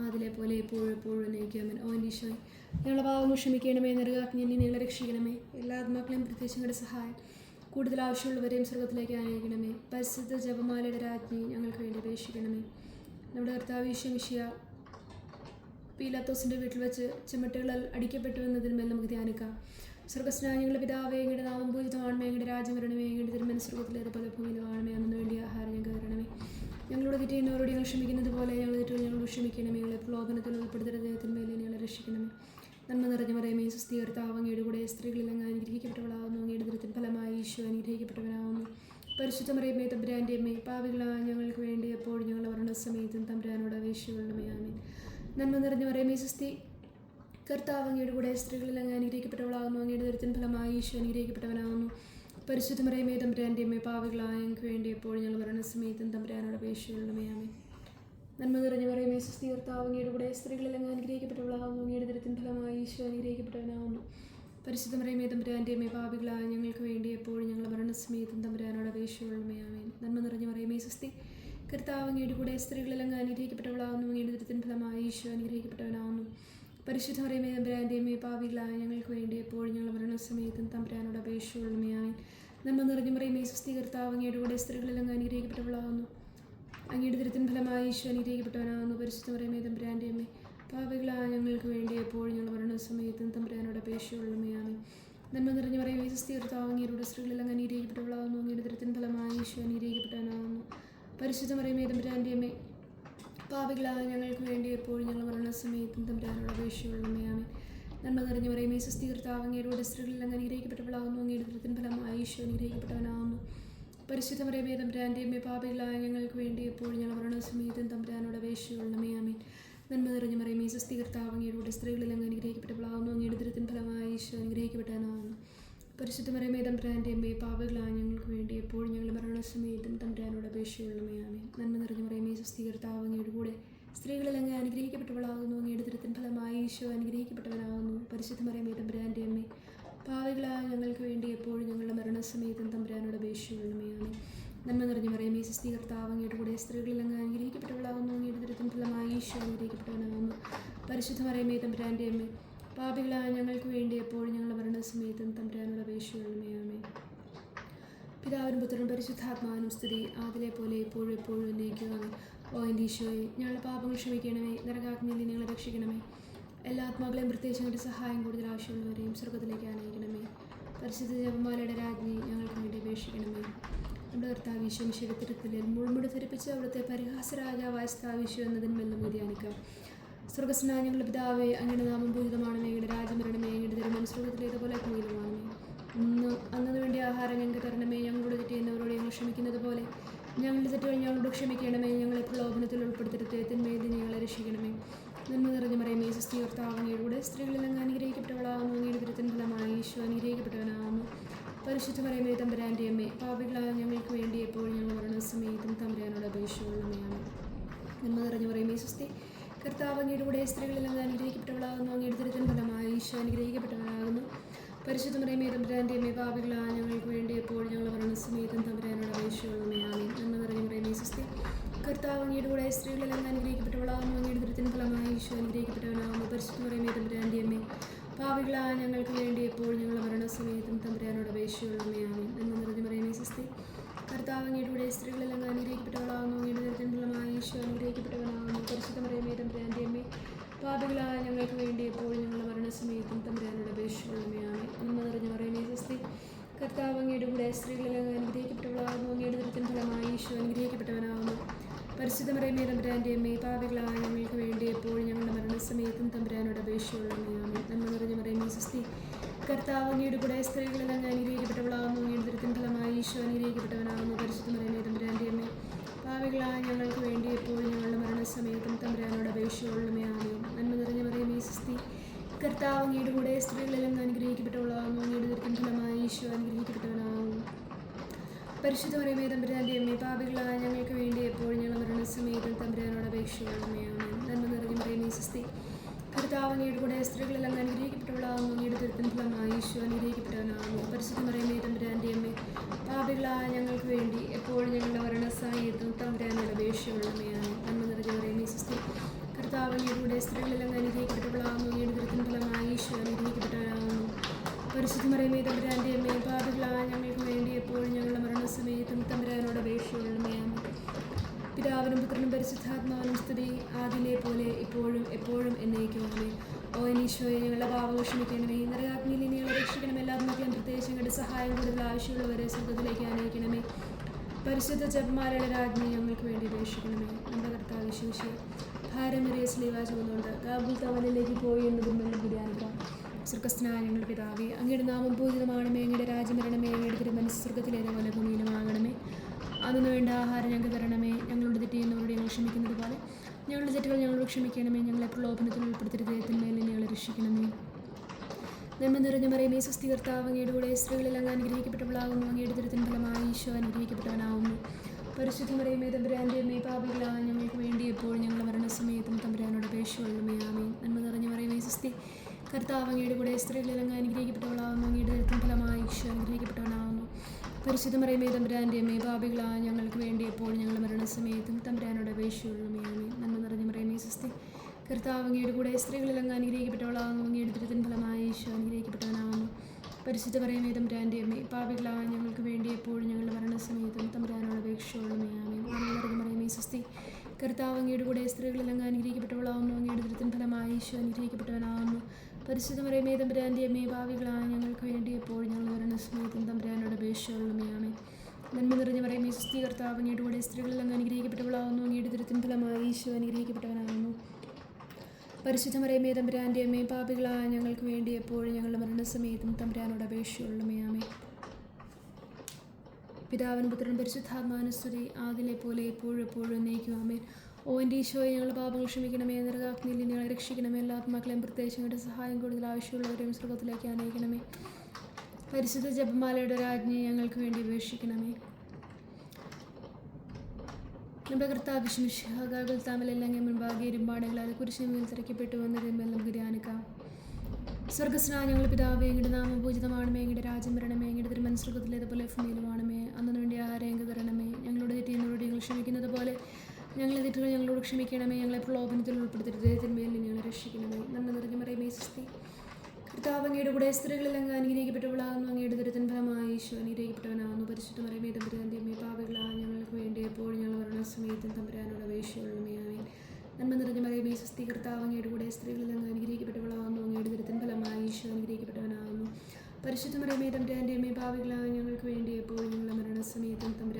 അതിലെ പോലെ എപ്പോഴും എപ്പോഴും നയിക്കാമൻ ഓൻ ഈശോയ് ഞങ്ങളുടെ ഭാവം ക്ഷമിക്കണമേ നിറകാജ്ഞ നിങ്ങളെ രക്ഷിക്കണമേ. എല്ലാ ആത്മാക്കളെയും പ്രത്യേകിച്ച് സഹായം. കൂടുതൽ ആവശ്യമുള്ളവരെയും സ്വർഗത്തിലേക്ക് അയക്കണമേ പരിശുദ്ധ ജപമാലയുടെ രാജ്ഞി ഞങ്ങൾക്ക് വേണ്ടി അപേക്ഷിക്കണമേ. നമ്മുടെ കർത്താവ് ഈശ്വമിഷിയ പീലാത്തോസിന്റെ വീട്ടിൽ വെച്ച് ചെമ്മട്ടുകളിൽ അടിക്കപ്പെട്ടു എന്നതിന്മേൽ നമുക്ക് ധ്യാനിക്കാം. സ്വർഗസ്നാനികളുടെ പിതാവേ എങ്ങളുടെ നാമം പൂജിതമാണമേ എങ്ങളുടെ രാജ്യം വരണമേ. എങ്ങളുടെ തിരുമന സ്വർഗത്തിലേത് പല ഭൂമിയിലും ആണമേ. അന്നു വേണ്ടി ആഹാരം ഞങ്ങൾക്ക് തരണമേ. ഞങ്ങളോട് തെറ്റിയുന്നവരോട് ഞങ്ങൾ ക്ഷമിക്കുന്നത് പോലെ ഞങ്ങൾ തെറ്റുകൾ ഞങ്ങൾ ക്ഷമിക്കണമേ. ഞങ്ങളെ പ്രലോഭനത്തിൽ ഉൾപ്പെടുത്തരുത്. ദൈവത്തിന്മേലെ ഞങ്ങളെ രക്ഷിക്കണമേ. നന്മ നിറഞ്ഞ പറയുമേ സുസ്ഥീകർത്താവ് അങ്ങയുടെ കൂടെ സ്ത്രീകളിൽ അങ്ങ് അനുഗ്രഹിക്കപ്പെട്ടവളാവുന്നു. അങ്ങയുടെ ദൃത്തിൽ ഫലമായി ഈശോ അനുഗ്രഹിക്കപ്പെട്ടവനാവുന്നു. പരിശുദ്ധ മറിയമ്മേ തമ്പുരാന്റെ അമ്മേ പാവികളായ ഞങ്ങൾക്ക് വേണ്ടി എപ്പോഴും ഞങ്ങൾ വരണ സമയത്തും തമ്പുരാനോട് അപേക്ഷകളുടെ ആമേൻ. നന്മ നിറഞ്ഞ പറയുമേ സുസ്ഥി കർത്താവ് അങ്ങയുടെ കൂടെ സ്ത്രീകളിൽ അങ്ങ് അങ്ങയുടെ ദുരിതത്തിൻ ഫലമായി ഈശോ അനുഗ്രഹിക്കപ്പെട്ടവനാകുന്നു പരിശുദ്ധ മറിയമ്മേ തമ്പുരാന്റെ അമ്മേ പാവികളായ ഞങ്ങൾക്ക് വേണ്ടി എപ്പോഴും ഞങ്ങൾ വരണ സമയത്തും തമ്പുരാനോട് അപേക്ഷകളുടെ ആമേൻ. നന്മ നിറഞ്ഞു പറയുമേ സുസ്ഥി കർത്താവ് അങ്ങയുടെ കൂടെ സ്ത്രീകളിൽ അങ്ങ് അനുഗ്രഹിക്കപ്പെട്ടവളാകുന്നു അങ്ങയുടെ ദുരിതത്തിൻ ഫലമായി ഈശോ അനുഗ്രഹിക്കപ്പെട്ടവനാകുന്നു പരിശുദ്ധ മറിയമേ തമ്പുരാന്റെ അമ്മേ പാപികളായ ഞങ്ങൾക്ക് വേണ്ടി എപ്പോഴും ഞങ്ങൾ മരണസമയത്തും തമ്പുരാനോട് അപേക്ഷയുള്ളമയാമേ നന്മ നിറഞ്ഞു പറയുമേ സുസ്ഥി കർത്താവ് അങ്ങയുടെ കൂടെ സ്ത്രീകളിൽ അങ്ങ് അനുഗ്രഹിക്കപ്പെട്ടവളാകുന്നു അങ്ങയുടെ ദുരിതത്തിൻ ഫലമായി ഈശോ അനുഗ്രഹിക്കപ്പെട്ടവനാകുന്നു പരിശുദ്ധ മറിയമേ തമ്പുരാന്റെ അമ്മേ പാപികളായ ഞങ്ങൾക്ക് വേണ്ടി എപ്പോഴും ഞങ്ങൾ മരണസമയത്തും തമ്പുരാനോട് അപേക്ഷയുള്ളമയാമേ നന്മ നിറഞ്ഞു പറയുമേ സുസ്ഥി കർത്താവ് അങ്ങയുടെ കൂടെ സ്ത്രീകളിൽ അങ്ങ് അനുഗ്രഹിക്കപ്പെട്ടവളാകുന്നു അങ്ങയുടെ തിരുത്തിൻ ഫലമായി ഈശോ ഇരിക്കപ്പെട്ടവനാകുന്നു പരിശുദ്ധ പറയുമേ തമ്പുരാന്റെ അമ്മേ. പാപികളായ ഞങ്ങൾക്ക് വേണ്ടി എപ്പോഴും ഞങ്ങൾ മരണസമയത്തും തമ്പുരാനോട് അപേക്ഷയുള്ളമയാണ് നന്മ നിറഞ്ഞു പറയും കർത്താവ് അങ്ങയുടെ സ്ത്രീകളിൽ അങ്ങനെ ഇരിക്കപ്പെട്ടവളാകുന്നു അങ്ങയുടെ തിരുത്തിൻ ഫലമായി ഈശോ ഇരിക്കപ്പെട്ടവനാകുന്നു പരിശുദ്ധ പറയുമേ തമ്പുരാന്റെ അമ്മേ. പാപികളായ ഞങ്ങൾക്ക് വേണ്ടി എപ്പോഴും ഞങ്ങൾ മരണസമയത്തും തമ്പുരാനോട് അപേക്ഷയുള്ളമയാണ് നന്മ നിറഞ്ഞു പറയും കർത്താവ് അങ്ങയുടെ സ്ത്രീകളിൽ അങ്ങനെ ഇരിക്കപ്പെട്ടവളാകുന്നു അങ്ങയുടെ തിരുത്തിൻ ഫലമായി ഈശോ അനുഗ്രഹിക്കപ്പെട്ടവനാകുന്നു. പരിശുദ്ധ മറിയമേ തമ്പുരാന്റെ അമ്മേ പാപികളായ ഞങ്ങൾക്ക് വേണ്ടി എപ്പോഴും ഞങ്ങൾ മരണസമയത്തും തമ്പുരാനോട് അപേക്ഷയുള്ളമേ ആമേൻ. നന്മ നിറഞ്ഞ മറിയമേ കർത്താവ് അങ്ങയുടെ സ്ത്രീകളിൽ അങ്ങ് അനുഗ്രഹിക്കപ്പെട്ടവളാകുന്നു അങ്ങയുടെ ദുരിതം ഫലമായി ഈശോ അനുഗ്രഹിക്കപ്പെട്ടവനാകുന്നു പരിശുദ്ധ മറിയമേ തമ്പുരാന്റെ അമ്മേ പാപികളായ ഞങ്ങൾക്ക് വേണ്ടി എപ്പോഴും ഞങ്ങൾ മരണസമയത്തും തമ്പുരാനോട് അപേക്ഷയുള്ളമേ ആമേൻ. നന്മ നിറഞ്ഞ മറിയമേ കർത്താവ് അങ്ങയുടെ കൂടെ സ്ത്രീകളിൽ അങ്ങ് അനുഗ്രഹിക്കപ്പെട്ടവളാകുന്നു അങ്ങയുടെ ദുരിതം ഫലമായി ഈശോ അനുഗ്രഹിക്കപ്പെട്ടവനാകുന്നു പരിശുദ്ധ മറിയമേ തമ്പുരാന്റെ അമ്മേ പാവികളായ ഞങ്ങൾക്ക് വേണ്ടി എപ്പോഴും ഞങ്ങളുടെ മരണസമയത്തും തമ്പുരാനോട് അപേക്ഷയുള്ളമയാണ് നന്മ നിറഞ്ഞു മറിയമേ സിസ്തി കർത്താവ് അങ്ങയുടെ കൂടെ സ്ത്രീകളിൽ അങ്ങ് അനുഗ്രഹിക്കപ്പെട്ടവളാകുന്നു. അങ്ങയുടെ ദുരിതത്തിൻ ഫലമായി ഈശോ പരിശുദ്ധ മറിയമേ തമ്പുരാന്റെ അമ്മ പാപികളായ ഞങ്ങൾക്ക് വേണ്ടി എപ്പോഴും ഞങ്ങളുടെ മരണസമയത്തും തമ്പുരാനോട് അപേക്ഷയുള്ളമയാണ് പിതാവിനും പുത്രനും പരിശുദ്ധാത്മാവിനും സ്തുതി. ആദിലെ പോലെ എപ്പോഴും എപ്പോഴും എന്നേക്കുവാണ് ഓ എന്റെ ഈശോയെ ഞങ്ങളുടെ പാപങ്ങൾ ക്ഷമിക്കണമേ. നരകാഗ്നിയിൽ ഞങ്ങളെ രക്ഷിക്കണമേ. എല്ലാ ആത്മാക്കളെയും പ്രത്യേകിച്ച് ഞങ്ങളുടെ സഹായം കൂടുതൽ ആവശ്യമുള്ളവരെയും സ്വർഗത്തിലേക്ക് ആനയിക്കണമേ. പരിശുദ്ധ ജപമാലയുടെ രാജ്ഞി ഞങ്ങൾക്ക് വേണ്ടി അപേക്ഷിക്കണമേ. നമ്മുടെ കർത്താവ് ഈശോ ശരീരത്തിൽ മുൾമുടി ധരിപ്പിച്ച് അവിടുത്തെ പരിഹാസ രാജാവായ സ്ഥാവിശു എന്നതിന്മെല്ലാം ധ്യാനിക്കാം. സ്വർഗസ്നാ ഞങ്ങളുടെ പിതാവേ അങ്ങയുടെ നാമം പൂജിതമാണ് അങ്ങയുടെ രാജ്യം വരണമേ. അങ്ങയുടെ തിരുമൻ സ്വർഗത്തിലേതുപോലെ ഭൂമിയിലുമാണ് ഇന്ന് അന്നു വേണ്ടി ആഹാരം ഞങ്ങൾക്ക് തരണമേ. ഞങ്ങളോട് തെറ്റിയെന്നവരോട് ഞങ്ങൾ ക്ഷമിക്കുന്നത് പോലെ ഞങ്ങളുടെ തെറ്റുകൾ ഞങ്ങളോട് ക്ഷമിക്കണമേ. ഞങ്ങളെ പ്രലോഭനത്തിൽ ഉൾപ്പെടുത്തരുത്. തിന്മയിൽ ഞങ്ങളെ രക്ഷിക്കണമേ. നന്മ നിറഞ്ഞ പറയുമേ ഈ കർത്താവ് അങ്ങയുടെ സ്ത്രീകളെല്ലാം അനുഗ്രഹിക്കപ്പെട്ടവളാകുന്നു. അങ്ങയുടെ ദുരിതത്തിൻ ഫലമായി ഈശോ അനുഗ്രഹിക്കപ്പെട്ടവനാകുന്നു. പരിശുദ്ധ പറയുമേ തമ്പുരാന്റെ അമ്മേ പാപികളായ ഞങ്ങൾക്ക് വേണ്ടി എപ്പോഴും ഞങ്ങൾ മരണസമയത്തും തമ്പുരാനോട് അപേക്ഷയുള്ളമയാണ് നന്മ നിറഞ്ഞ പറയുമേ സുസ്ഥി കർത്താവ് സ്ത്രീകളെല്ലാം അനുഗ്രഹിക്കപ്പെട്ടവളാകുന്നു. അങ്ങയുടെ ദുരിതത്തിൻ ഫലമായി ഈശോ അനുഗ്രഹിക്കപ്പെട്ടവനാകുന്നു. പരിശുദ്ധ പറയുമേ തമ്പുരാന്റെ അമ്മേ പാപികളായ ഞങ്ങൾക്ക് വേണ്ടി എപ്പോഴും ഞങ്ങൾ മരണസമയത്തും തമ്പുരാനോട് അപേക്ഷയുള്ളമയാണ് നന്മ നിറഞ്ഞ ഈ സുസ്ഥി കർത്താവ് അങ്ങയുടെ കൂടെ സ്ത്രീകളെല്ലാം അനുഗ്രഹിക്കപ്പെട്ടവളാകുന്നു. അങ്ങയുടെ ദൃത്തിന് ഫലമായി ഈശോ അനുഗ്രഹിക്കപ്പെട്ടവനാകുന്നു. പരിശുദ്ധ പറയുമേ തമ്പുരാന്റെ അമ്മേ. പാപികളായ ഞങ്ങൾക്ക് വേണ്ടി എപ്പോൾ ഞങ്ങളുടെ മരണസമയത്തും തമ്പുരാനോട് അപേക്ഷയുള്ളമയാണ് എന്ന് നിറഞ്ഞു പറയുന്ന സിസ്തി കർത്താവ് അങ്ങയുടെ കൂടെ സ്ത്രീകളെല്ലാം അനുഗ്രഹിക്കപ്പെട്ടവളാകുന്നു. അങ്ങയുടെ ദൃത്തിന് ഫലമായി ഈശോ അനുഗ്രഹിക്കപ്പെട്ടവനാകുന്നു. പരിശുദ്ധ പറയുമേ തമ്പുരാന്റെ അമ്മേ. പാപികളായ ഞങ്ങൾക്ക് വേണ്ടി എപ്പോൾ ഞങ്ങളുടെ മരണസമയത്തും തമ്പുരാനോട് അപേക്ഷയുള്ളമയാണ് എന്ന് നിറഞ്ഞു പറയുന്ന സിസ്തി കർത്താവ് അങ്ങയുടെ കൂടെ സ്ത്രീകളെല്ലാം അനുഗ്രഹിക്കപ്പെട്ടവളാകുന്നു. അങ്ങയുടെ ദൃത്തിന് ഫലമായി ഈശോ അനുഗ്രഹിക്കപ്പെട്ടവനാകുന്നു. പരിശുദ്ധ മറിയമേ തമ്പുരാന്റെ അമ്മേ പാപികളായ ഞങ്ങൾക്ക് വേണ്ടി എപ്പോഴും ഞങ്ങളുടെ മരണസമയത്തും തമ്പുരാനോട് അപേക്ഷയുള്ളമയാണ് നന്മ നിറഞ്ഞ മറിയമേ സുസ്തി കർത്താവ് അങ്ങയുടെ കൂടെ സ്ത്രീകളെല്ലാം ഞാൻ അനുഗ്രഹിക്കപ്പെട്ടവളാകുന്നു അങ്ങയുടെ ദുരിതത്തിൻ ഫലമായി ഈശോ അനുഗ്രഹിക്കപ്പെട്ടവനാകുന്നു പരിശുദ്ധ മറിയമേ തമ്പുരാന്റെ അമ്മേ പാപികളായ ഞങ്ങൾക്ക് വേണ്ടി എപ്പോഴും ഞങ്ങളുടെ മരണസമയത്തും തമ്പുരാനോട് അപേക്ഷയുള്ളമയാണ് നന്മ നിറഞ്ഞ മറിയമേ സുസ്തി കർത്താവ് അങ്ങയുടെ കൂടെ സ്ത്രീകളെല്ലാം അനുഗ്രഹിക്കപ്പെട്ടവളാകുന്നു അങ്ങയുടെ ദുരിതത്തിൻ ഫലമായി ഈശോ അനുഗ്രഹിക്കപ്പെട്ടവനാകുന്നു. പരിശുദ്ധ മറിയമേ തമ്പുരാന്റെ അമ്മേ പാപികളായ ഞങ്ങൾക്ക് വേണ്ടി എപ്പോഴും ഞങ്ങൾ മരണസമയത്തും തമ്പുരാനോട് അപേക്ഷയുള്ളമയാണ് നന്മ നിറഞ്ഞ മറിയമേ സുസ്തി കർത്താവ് അങ്ങയുടെ കൂടെ സ്ത്രീകളിൽ അങ്ങ് അനുഗ്രഹിക്കപ്പെട്ടവളാകുന്നു. അങ്ങയുടെ ദുരിതത്തിൻ ഈശു അനുഗ്രഹിക്കപ്പെട്ടവനാകുന്നു. പരിശുദ്ധ മറിയമേ തമ്പുരാന്റെ അമ്മേ പാപികളായ ഞങ്ങൾക്ക് വേണ്ടി എപ്പോഴും ഞങ്ങളുടെ മരണസമയത്തും തമ്പുരാനോട് അപേക്ഷയുള്ളമയാണ് നന്മ നിറഞ്ഞ മറിയമേ സുസ്തി കർത്താവ് അങ്ങയുടെ കൂടെ സ്ത്രീകളിൽ അനുഗ്രഹിക്കപ്പെട്ടവളാകുന്നു. അങ്ങയുടെ ദുരിതത്തിൻ ഈശു അനുഗ്രഹിക്കപ്പെട്ടവനാകുന്നു. പരിശുദ്ധ മറിയമേ തമ്പുരാന്റെ അമ്മേ പാപികളായ ഞങ്ങൾ ഞങ്ങളുടെ മരണസമയത്തും തമ്പുരാനോട് അപേക്ഷയുള്ളമയാണ് പിതാവിനും പുത്രനും പരിശുദ്ധാത്മാവിനും സ്ഥിതി ആദിലെ പോലെ ഇപ്പോഴും എപ്പോഴും എന്നേക്കുമാണ് ഓ ഈശോയെ ഞങ്ങളുടെ പാപങ്ങൾ ക്ഷമിക്കണമേ നരകാഗ്നിയിൽ ഞങ്ങളെ രക്ഷിക്കണം എല്ലാ ആത്മഹത്യം പ്രത്യേകിച്ച് ഞങ്ങളുടെ സഹായം കൂടുതൽ ആവശ്യമുള്ളവരെ സ്വർഗത്തിലേക്ക് ആനയിക്കണമേ. പരിശുദ്ധ ജപമാലയുടെ രാജ്ഞി ഞങ്ങൾക്ക് വേണ്ടി അപേക്ഷിക്കണമേ. നമ്മുടെ കർത്താവ് വിശേഷം ഭാരമേറിയ സ്ലീവാ ചുമന്നുകൊണ്ട് കാബുൽ തവലിലേക്ക് പോയി എന്നതും വെള്ളം ധ്യാനിക്കാം സ്വർഗസ്നായ ഞങ്ങൾ പിതാവേ അങ്ങയുടെ നാമം പൂജിതമാണമേ അങ്ങയുടെ രാജ്യം വരണമേ അങ്ങയുടെ തിരുമനസ് സ്വർഗത്തിലേറെ പോലെ ഭൂമിയിലുമാകണമേ. അതിന് വേണ്ട ആഹാരം ഞങ്ങൾക്ക് തരണമേ ഞങ്ങളുടെ തെറ്റ് ചെയ്യുന്നവരോട് ഞങ്ങൾ ക്ഷമിക്കുന്നത് പോലെ. ഞങ്ങളുടെ തെറ്റുകൾ ഞങ്ങളോട് ക്ഷമിക്കണമേ ഞങ്ങളെ പ്രലോഭനത്തിൽ ഉൾപ്പെടുത്തരുത് മേലെ ഞങ്ങളെ രക്ഷിക്കണമേ. നന്മ നിറഞ്ഞ മറിയമേ സ്വസ്തി കർത്താവ് അങ്ങയുടെ കൂടെ സ്ത്രീകളിൽ അങ്ങ് അനുഗ്രഹിക്കപ്പെട്ടവളാകുന്നു അങ്ങയുടെ ദുരിതം ഫലമായി ഈശോ അനുഗ്രഹിക്കപ്പെട്ടവനാകുന്നു പരിശുദ്ധ മറിയമേ തമ്പുരാന്റെ അമ്മേ പാപികളാണ് ഞങ്ങൾക്ക് വേണ്ടി എപ്പോഴും ഞങ്ങളുടെ മരണസമയത്തും തമ്പുരാനോട് അപേക്ഷയുള്ളമേ ആമേ നന്മ നിറഞ്ഞ മറിയമേ സ്വസ്തി. കർത്താവ് അങ്ങയുടെ കൂടെ സ്ത്രീകളിൽ അങ്ങ് അനുഗ്രഹിക്കപ്പെട്ടവളാകുന്നു അങ്ങയുടെ ദുരിതം ഫലമായി ഈശോ അനുഗ്രഹിക്കപ്പെട്ടവനാകുന്നു പരിശുദ്ധ മറിയമേ തമ്പുരാന്റെ അമ്മേ പാപികളായ ഞങ്ങൾക്ക് വേണ്ടി എപ്പോൾ ഞങ്ങൾ മരണസമയത്തും തമ്പുരാനോട് അപേക്ഷയുള്ളമേ നന്മ നിറഞ്ഞ മറിയമേ സ്വസ്തി കർത്താവ് അങ്ങയുടെ കൂടെ സ്ത്രീകളിൽ അങ്ങ് അനുഗ്രഹിക്കപ്പെട്ടവളാകുന്നു അങ്ങയുടെ ദുരിതം ഫലമായി ഈശോ അനുഗ്രഹിക്കപ്പെട്ടവനാകുന്നു പരിശുദ്ധ പറയുമേ തമ്പുരാന്റെ അമ്മേ പാപികളായ ഞങ്ങൾക്ക് വേണ്ടി എപ്പോഴും ഞങ്ങളുടെ മരണസമയത്തും തമ്പുരാനോട് അപേക്ഷയുള്ളമേ നന്മ മറിയമേ സ്വസ്തി കർത്താവ് അങ്ങയുടെ കൂടെ സ്ത്രീകളിൽ അങ്ങ് അനുഗ്രഹിക്കപ്പെട്ടവളാകുന്നു അങ്ങയുടെ ദുരിതം ഫലമായി ഈശോ അനുഗ്രഹിക്കപ്പെട്ടവനാകുന്നു പരിശുദ്ധ മറിയമേ തമ്പുരാന്റെ അമ്മേ പാപികളായ ഞങ്ങൾക്ക് വേണ്ടി എപ്പോഴും വരണ മരണസമയത്തും തമ്പുരാനോട് അപേക്ഷയുള്ളമയാണ് നന്മ നിറഞ്ഞ പറയുമേ സ്വസ്തി കർത്താവ് അങ്ങയുടെ കൂടെ സ്ത്രീകളിൽ അങ്ങ് അനുഗ്രഹിക്കപ്പെട്ടവളാകുന്നു അങ്ങയുടെ ദുരിതം ഫലമായി ഈശോ അനുഗ്രഹിക്കപ്പെട്ടവനാകുന്നു. പരിശുദ്ധ മറിയമേ തമ്പുരാന്റെ അമ്മേ പാപികളായ ഞങ്ങൾക്ക് വേണ്ടി എപ്പോഴും ഞങ്ങളുടെ മരണസമയത്തും തമ്പുരാനോട് അപേക്ഷയുള്ളമയാമേ പിതാവൻ പിതാവിനും പുത്രനും പരിശുദ്ധാത്മാനുസ്തുതി ആദിലെ പോലെ എപ്പോഴും എപ്പോഴും എന്നേക്കും ആമേൻ. ഓ എന്റെ ഈശോയെ ഞങ്ങളുടെ പാപങ്ങൾ ക്ഷമിക്കണമേ നിറകാഗ്നിയിൽ ഞങ്ങളെ രക്ഷിക്കണമേ എല്ലാ ആത്മാക്കളെയും പ്രത്യേകിച്ച് ഞങ്ങളുടെ സഹായം കൂടുതൽ ആവശ്യമുള്ളവരെയും സ്വർഗത്തിലേക്ക് ആനയിക്കണമേ. പരിശുദ്ധ ജപമാലയുടെ രാജ്ഞിയെ ഞങ്ങൾക്ക് വേണ്ടി അപേക്ഷിക്കണമേ. നമ്മുടെ കർത്താവ് വിഷ്മിഷാഗാകുൽ താമലെല്ലാം മുൻപാകെ ഇരുമ്പാടുകളാൽ കുരിശിന്മേൽ തിരക്കപ്പെട്ടു വന്നതെല്ലാം നമുക്ക് ധ്യാനിക്കാം. സ്വർഗസ്നാ ഞങ്ങൾ പിതാവേ എങ്ങടെ നാമം പൂജിതമാണമേ എങ്ങളുടെ രാജ്യം വരണമേ എങ്ങടെ തിരുമനസ്സുഖത്തിലേതുപോലെ ഭൂമിയിലുമാണമേ അന്നു വേണ്ടി ആഹാരം തരണമേ ഞങ്ങളോട് തെറ്റിയെന്നോട് ഞങ്ങൾ ക്ഷമിക്കുന്നത് പോലെ ഞങ്ങളെ തെറ്റുകൾ ഞങ്ങളോട് ക്ഷമിക്കണമേ. ഞങ്ങളെ പ്രലോഭനത്തിൽ ഉൾപ്പെടുത്തരുത്. തിന്മയിൽ ഞങ്ങളെ രക്ഷിക്കണമേ. നന്മ നിറഞ്ഞ മറിയമേ സൃഷ്ടി കർത്താവ് അങ്ങയുടെ കൂടെ സ്ത്രീകളിൽ അങ്ങ് അനുഗ്രഹിക്കപ്പെട്ടവളാകുന്നു. അങ്ങയുടെ ദുരിതൻ ഫലമായി ഈശോ അനുഗ്രഹിക്കപ്പെട്ടവനാകുന്നു. പരിശുദ്ധ മറിയമേ തമ്പുരാന്റെ പാപികളായ ഞങ്ങൾക്ക് വേണ്ടി എപ്പോഴും ഞങ്ങൾ മരണസമയത്തും തമ്പുരാനോട് അപേക്ഷയുള്ളമേ ആമേൻ. നന്മ നിറഞ്ഞ മറിയമേ സ്വസ്തി കർത്താവ് അങ്ങയുടെ കൂടെ സ്ത്രീകളിൽ അങ്ങ് അനുഗ്രഹിക്കപ്പെട്ടവളാകുന്നു. അങ്ങയുടെ ദുരിതൻ ഫലമായി ഈശോ അനുഗ്രഹിക്കപ്പെട്ടവനാകുന്നു. പരിശുദ്ധ മറിയമേ തമ്പുരാന്റെ പാപികളായ ഞങ്ങൾക്ക് വേണ്ടി എപ്പോഴും ഞങ്ങളുടെ മരണസമയത്തും തമ്പുരാനോട്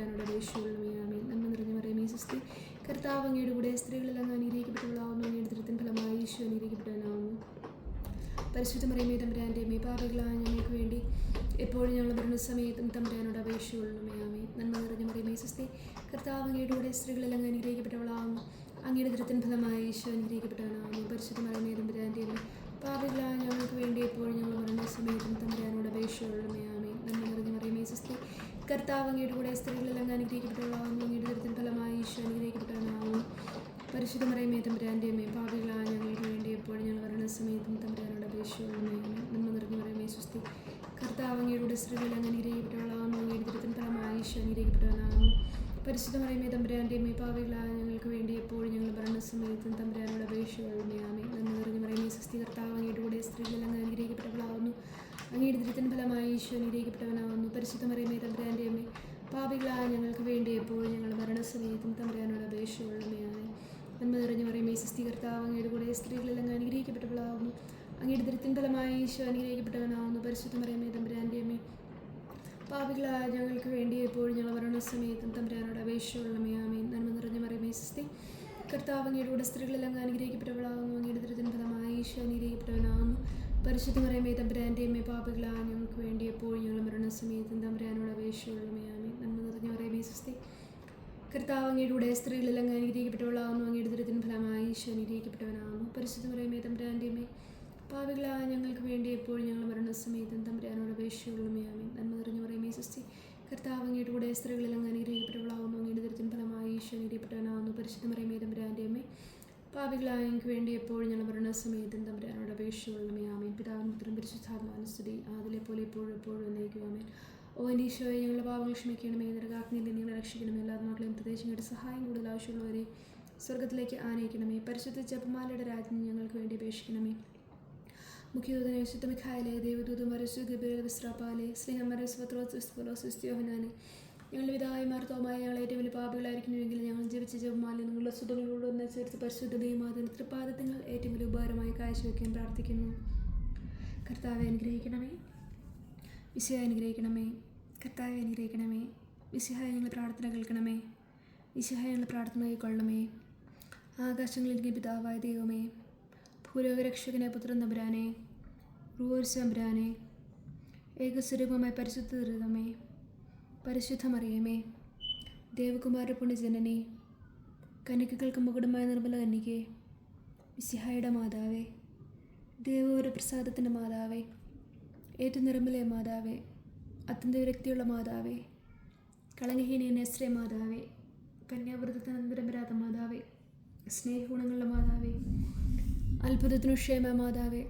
കർത്താവ് അങ്ങയുടെ കൂടെ സ്ത്രീകളെല്ലാം അനുഗ്രഹിക്കപ്പെട്ടവളാവുന്നു അങ്ങയുടെ ദൃത്തിൻ ഫലമായി ഈശോ അനുഗ്രഹിക്കപ്പെട്ടവനാവുന്നു. പരിശുദ്ധ മറിയമേ തമ്പുരാന്റെ മേ പാപികളായ ഞങ്ങൾക്ക് വേണ്ടി എപ്പോഴും ഞങ്ങൾ വരുന്ന സമയത്തും തമ്പുരാനോട് അപേക്ഷയുള്ളമേ ആമേ നന്മ നിറഞ്ഞ മറിയമേ സ്വസ്തി കർത്താവ് അങ്ങയുടെ കൂടെ സ്ത്രീകളെല്ലാം അനുഗ്രഹിക്കപ്പെട്ടവളാവുന്നു. അങ്ങയുടെ ദൃത്തിൻ ഫലമായി ഈശോ അനുഗ്രഹിക്കപ്പെട്ടവനാവുന്നു. പരിശുദ്ധ മറിയമേ തമ്പുരാന്റെ പാപികളായ ഞങ്ങൾക്ക് വേണ്ടി എപ്പോഴും ഞങ്ങൾ വരുന്ന സമയത്തും തമ്പുരാനോട് അപേക്ഷയുള്ളമേ ആമേ നന്മ നിറഞ്ഞ മറിയമേ സ്വസ്തി കർത്താവ് അങ്ങയുടെ കൂടെ സ്ത്രീകളെല്ലാം അനുഗ്രഹിക്കപ്പെട്ടവളാവുന്നു. അങ്ങയുടെ ദൃത്തിൻ ഫലമായി ഈശോ അനുഗ്രഹിക്കപ്പെട്ടവനാകുന്നു പരിശുദ്ധ മറിയമേ തമ്പുരാന്റെ അമ്മയും പാപികളായ ഞങ്ങൾക്ക് വേണ്ടി എപ്പോഴും ഞങ്ങൾ വരണ സമയത്തും തമ്പുരാനോട് അപേക്ഷിച്ചു നന്മ നിറഞ്ഞു മറിയമേ സ്വസ്തി. കർത്താവ് അങ്ങയുടെ സ്ത്രീകൾ അങ്ങനെ അങ്ങയുടെ ദുരിതം ഫലമായി ഈശോ അനുഗ്രഹിക്കപ്പെട്ടവനാകുന്നു പരിശുദ്ധ മറിയമേ തമ്പുരാന്റെ അമ്മയും പാപികളായ ഞങ്ങൾക്ക് വേണ്ടി എപ്പോഴും ഞങ്ങൾ ഭരണ സമയത്തും തമ്പുരാനോട് അപേക്ഷയുള്ളമേ ആമേ നന്മ നിറഞ്ഞ മറിയമേ സ്വസ്തി കർത്താവ് അങ്ങയുടെ കൂടെ സ്ത്രീകളിൽ അങ്ങ് അനുഗ്രഹിക്കപ്പെട്ടവളാകുന്നു അങ്ങയുടെ ദുരിതം ഫലമായി ഈശോ അനുഗ്രഹിക്കപ്പെട്ടവനാകുന്നു പരിശുദ്ധ മറിയമേ തമ്പുരാന്റെ അമ്മേ പാപികളായ ഞങ്ങൾക്ക് വേണ്ടി എപ്പോഴും ഞങ്ങൾ മരണസമയത്തും തമ്പുരാനോട് അപേക്ഷയുള്ളമേ ആമേ നന്മ നിറഞ്ഞ മറിയമേ സ്വസ്തി കർത്താവ് അങ്ങയുടെ കൂടെ സ്ത്രീകളിൽ അങ്ങ് അനുഗ്രഹിക്കപ്പെട്ടവളാകുന്നു അങ്ങയുടെ ദരിദ്രൻ ഫലമായി ഈശോ അനുഗ്രഹിക്കപ്പെട്ടവനാകുന്നു പരിശുദ്ധ മറിയമേ തമ്പുരാന്റെ അമ്മേ പാപികളായ ഞങ്ങൾക്ക് വേണ്ടി എപ്പോഴും ഞങ്ങൾ മരണസമയത്തും തമ്പുരാനോട് അപേക്ഷയുള്ളമേ ആമേൻ നന്മ നിറഞ്ഞ മറിയമേ സ്വസ്തി കർത്താവ് അങ്ങയുടെ സ്ത്രീകളെല്ലാം അനുഗ്രഹിക്കപ്പെട്ടവളാകുന്നു. അങ്ങയുടെ ദരിദ്രൻ ഫലമായി ഈശോ അനുഗ്രഹിക്കപ്പെട്ടവനാകുന്നു. പരിശുദ്ധ മറിയമേ തമ്പുരാന്റെ അമ്മേ പാപികളായ ഞങ്ങൾക്ക് വേണ്ടി എപ്പോഴും ഞങ്ങൾ മരണസമയത്തും തമ്പുരാനോട് അപേക്ഷയുള്ളമയാമേ നന്മ നിറഞ്ഞ മറിയമേ സ്വസ്തി കർത്താവ് അങ്ങയുടെ സ്ത്രീകളെല്ലാം അനുഗ്രഹിക്കപ്പെട്ടവളാകുന്നു. അങ്ങയുടെ ദുരിതൻ ഫലമായി ഈശോ അനുഗ്രഹിക്കപ്പെട്ടവനാകുന്നു. പരിശുദ്ധ മറിയമേ തമ്പുരാന്റെ അമ്മേ പാപകളാണ് ഞങ്ങൾക്ക് വേണ്ടി എപ്പോഴും ഞങ്ങൾ മരണസമയത്തും തമ്പുരാനോട് അപേക്ഷയുള്ളമയാമേ നന്മ നിറഞ്ഞ മറിയമേ സ്വസ്തി കർത്താവ് അങ്ങയുടെ കൂടെ സ്ത്രീകളിൽ അങ്ങ് അനുഗ്രഹിക്കപ്പെട്ടവളാവുന്നു അങ്ങയുടെ ദുരിതൻ ഫലമായി ഈശോ അനുഗ്രഹിക്കപ്പെട്ടവനാകുന്നു പരിശുദ്ധ മറിയമേ തമ്പുരാന്റെ അമ്മേ പാപികളായ എനിക്ക് വേണ്ടി എപ്പോഴും ഞങ്ങൾ മരണസമയത്തും തമ്പുരാനോട് അപേക്ഷയുള്ളമേ ആമേൻ. പിതാവും പുത്രം പരിശുദ്ധാത്മാനുസ്തുതി അതിലെ പോലെ എപ്പോഴും എപ്പോഴും എന്നേക്കും. ആമേൻ. ഓ എന്റെ ഈശോയെ ഞങ്ങളുടെ പാപങ്ങൾ ക്ഷമിക്കണമേ. നിരകാഗ്നിയിൽ നിങ്ങളെ രക്ഷിക്കണമേ. എല്ലാ മക്കളെയും പ്രത്യേകിച്ച് ഞങ്ങളുടെ സഹായം കൂടുതൽ ആവശ്യമുള്ളവരെ സ്വർഗത്തിലേക്ക് ആനയിക്കണമേ. പരിശുദ്ധ ജപമാലയുടെ രാജ്ഞി ഞങ്ങൾക്ക് വേണ്ടി അപേക്ഷിക്കണമേ. മുഖ്യദൂതനെ വിശുദ്ധ മിഖായിലെ ദേവദൂതം വരച്ചു ഗബിരൽ വിശ്രാപാലെ സ്നേഹമര സ്വത്രോസ്യോഹനാനെ ഞങ്ങളുടെ വിധായമാർ തോമായ ഞങ്ങൾ ഏറ്റവും വലിയ പാപികളായിരിക്കുന്നുവെങ്കിൽ ഞങ്ങൾ ജപിച്ച ജപമാല നിങ്ങളുടെ സുഖങ്ങളോട് ഒന്ന് ചേർത്ത് പരിശുദ്ധതയും അതിന് തൃപ്പാദത്തങ്ങൾ ഏറ്റവും വലിയ ഉപകാരമായി കാഴ്ചവെക്കാൻ പ്രാർത്ഥിക്കുന്നു. കർത്താവെ അനുഗ്രഹിക്കണമേ. വിശയെ അനുഗ്രഹിക്കണമേ. കർത്താവെ അനുഗ്രഹിക്കണമേ. വിശിഹായ ഞങ്ങൾ പ്രാർത്ഥന കേൾക്കണമേ. വിശിഹായ ഞങ്ങൾ പ്രാർത്ഥന കൈക്കൊള്ളണമേ ആകാശങ്ങളിലേക്ക് പിതാവായ ദൈവമേ ഭൂലോകരക്ഷകനെ പുത്രൻ നമ്പുരാനെ സംബ്രാനെ ഏകസ്വരൂപമായ പരിശുദ്ധ ദുരിതമേ പരിശുദ്ധമറിയമേ ദേവകുമാര പുണ്യജനനെ കനിക്കുകൾക്ക് മുകുടമായ നിർമ്മല കന്യകെ വിസിഹായുടെ മാതാവേ ദേവോര പ്രസാദത്തിന്റെ മാതാവേ ഏറ്റവും നിർമ്മലയ മാതാവേ അത്യന്ത വിരക്തിയുള്ള മാതാവേ കളങ്കഹീന നെസ്രേ മാതാവേ കന്യാവൃതത്തിനന്തരം വരാത്ത മാതാവേ സ്നേഹഗുണങ്ങളുടെ മാതാവേ അത്ഭുതത്തിനു ക്ഷേമ മാതാവേ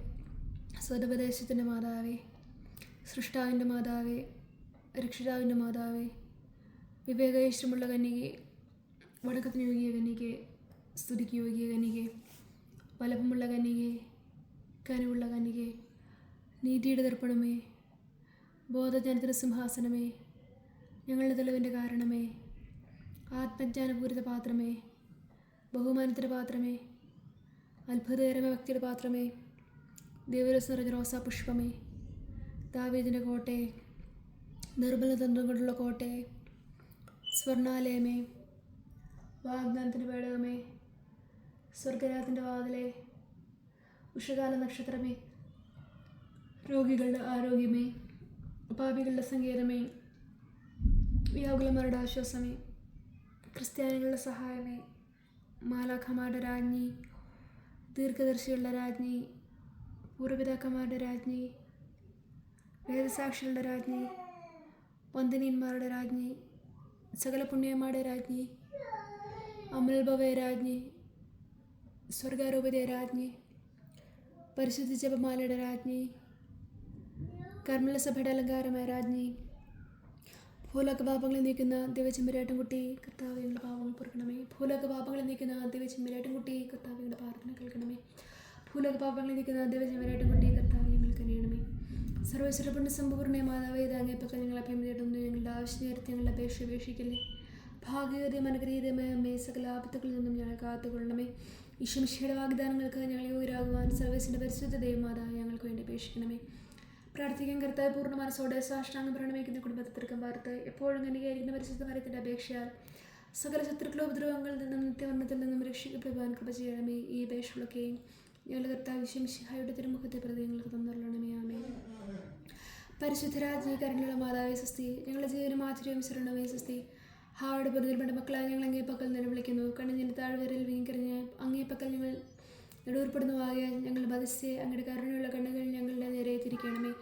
സ്വതപദേശത്തിന്റെ മാതാവേ സൃഷ്ടാവിന്റെ മാതാവേ രക്ഷിതാവിന്റെ മാതാവേ വിവേകേശ്വരമുള്ള കന്യകെ വടക്കത്തിന് യോഗിയ കന്യകെ സ്തുതിക്ക് യോഗിയ കന്യകെ വലഭമുള്ള കന്യകെ കനവുള്ള കന്യകെ നീതിയുടെ ദർപ്പണമേ ബോധജ്ഞാനത്തിന്റെ സിംഹാസനമേ ഞങ്ങളുടെ തെളിവിന്റെ കാരണമേ ആത്മജ്ഞാനപൂരിത പാത്രമേ ബഹുമാനത്തിന്റെ പാത്രമേ അത്ഭുതകരമായ ഭക്തിയുടെ പാത്രമേ. ദേവരസ് നിറഞ്ഞ റോസാ പുഷ്പമേ. ദാവീദിന്റെ കോട്ടെ. നിർബല തന്ത്രം കൊണ്ടുള്ള സ്വർണാലയമേ വാഗ്ദാനത്തിന്റെ പേടകമേ. സ്വർഗരാജത്തിന്റെ വാതിലെ. ഉഷകാല നക്ഷത്രമേ. രോഗികളുടെ ആരോഗ്യമേ. പാപികളുടെ സങ്കേതമേ. വ്യാകുലന്മാരുടെ ആശ്വാസമേ. ക്രിസ്ത്യാനികളുടെ സഹായമേ. മാലാഖമാരുടെ രാജ്ഞി. ദീർഘദർശികളുടെ രാജ്ഞി പൂർവപിതാക്കന്മാരുടെ രാജ്ഞി വേദസാക്ഷികളുടെ രാജ്ഞി വന്ദനീന്മാരുടെ രാജ്ഞി സകല പുണ്യന്മാരുടെ രാജ്ഞി അമൽഭവയ രാജ്ഞി സ്വർഗാരൂപതയ രാജ്ഞി പരിശുദ്ധ ജപമാലയുടെ രാജ്ഞി കർമ്മലസഭയുടെ അലങ്കാരമായ രാജ്ഞി ഭൂലോക പാപങ്ങളെ നീക്കുന്ന ദിവചെമ്പരാട്ടും കുട്ടി കർത്താവയുടെ പാപങ്ങൾ പൊറുക്കണമേ. ഭൂലോക പാപങ്ങളെ നീക്കുന്ന ദിവചെമ്പരാട്ടും കുട്ടി കർത്താവയുടെ പ്രാർത്ഥന കേൾക്കണമേ. ഭൂലോക പാപങ്ങളെ നീക്കുന്ന ദിവചെമ്പരാട്ടും കുട്ടി കർത്താവ് ഞങ്ങൾ കനിയണമേ സർവസ്വരപുണ്യ സമ്പൂർണ മാതാവേ താങ്ങേപ്പക്ക ഞങ്ങളെ അഭിമതിയിടുന്നു ഞങ്ങളുടെ ആവശ്യം നേരത്തെ ഞങ്ങളുടെ അപേക്ഷ ഉപേക്ഷിക്കല്ലേ ഭാഗ്യതയും അനുഗ്രഹീതമായ അമ്മേ സകല ആപത്തുകളിൽ നിന്നും ഞങ്ങൾ കാത്തുകൊള്ളണമേ. ഈശ്വമിഷയുടെ വാഗ്ദാനങ്ങൾക്ക് ഞങ്ങൾ യോഗ്യരാകുവാൻ സർവീസിന്റെ പരിശുദ്ധ ദൈവമാതാവ് ഞങ്ങൾക്ക് വേണ്ടി അപേക്ഷിക്കണമേ. പ്രാർത്ഥിക്കാൻ കർത്താവ് പൂർണ മനസ്സോടെ സാഷ്ടാംഗം പ്രണമിക്കുന്ന കുടുംബത്തിർക്കം പാർത്ത് എപ്പോഴും കനികയായിരിക്കുന്ന പരിശുദ്ധ മരത്തിന്റെ അപേക്ഷയാൽ സകല ശത്രുക്കളോ ഉപദ്രവങ്ങളിൽ നിന്നും നിത്യവർണത്തിൽ നിന്നും രക്ഷിക്കപ്പെടുവാൻ കൃപ ചെയ്യണമേ. ഈ അപേക്ഷകളൊക്കെയും ഞങ്ങളുടെ കർത്താവ് വിശ്വമിഷിഹായുടെ തിരുമുഖത്തെ പ്രതി ഞങ്ങൾക്ക് തന്നുള്ളണമേ ആമേ പരിശുദ്ധരാജ്ഞി കരുണയുള്ള മാതാവേ സ്വസ്തി ഞങ്ങളുടെ ജീവനും മാധുര്യം ശരണമേ സ്വസ്തി. ഹാവയുടെ പൊരുതൽപ്പെട്ട മക്കളായ ഞങ്ങൾ അങ്ങേപ്പക്കൽ നിലവിളിക്കുന്നു. കണ്ണിഞ്ഞിന്റെ താഴ്വരയിൽ വീങ്കറിഞ്ഞ് അങ്ങേപ്പക്കൽ ഞങ്ങൾ നെടുവർപ്പെടുന്നതാകിയാൽ ഞങ്ങൾ മതസ്യെ അങ്ങയുടെ കരുണയുള്ള കണ്ണുകൾ ഞങ്ങളുടെ നേരെ തിരിക്കണമേ.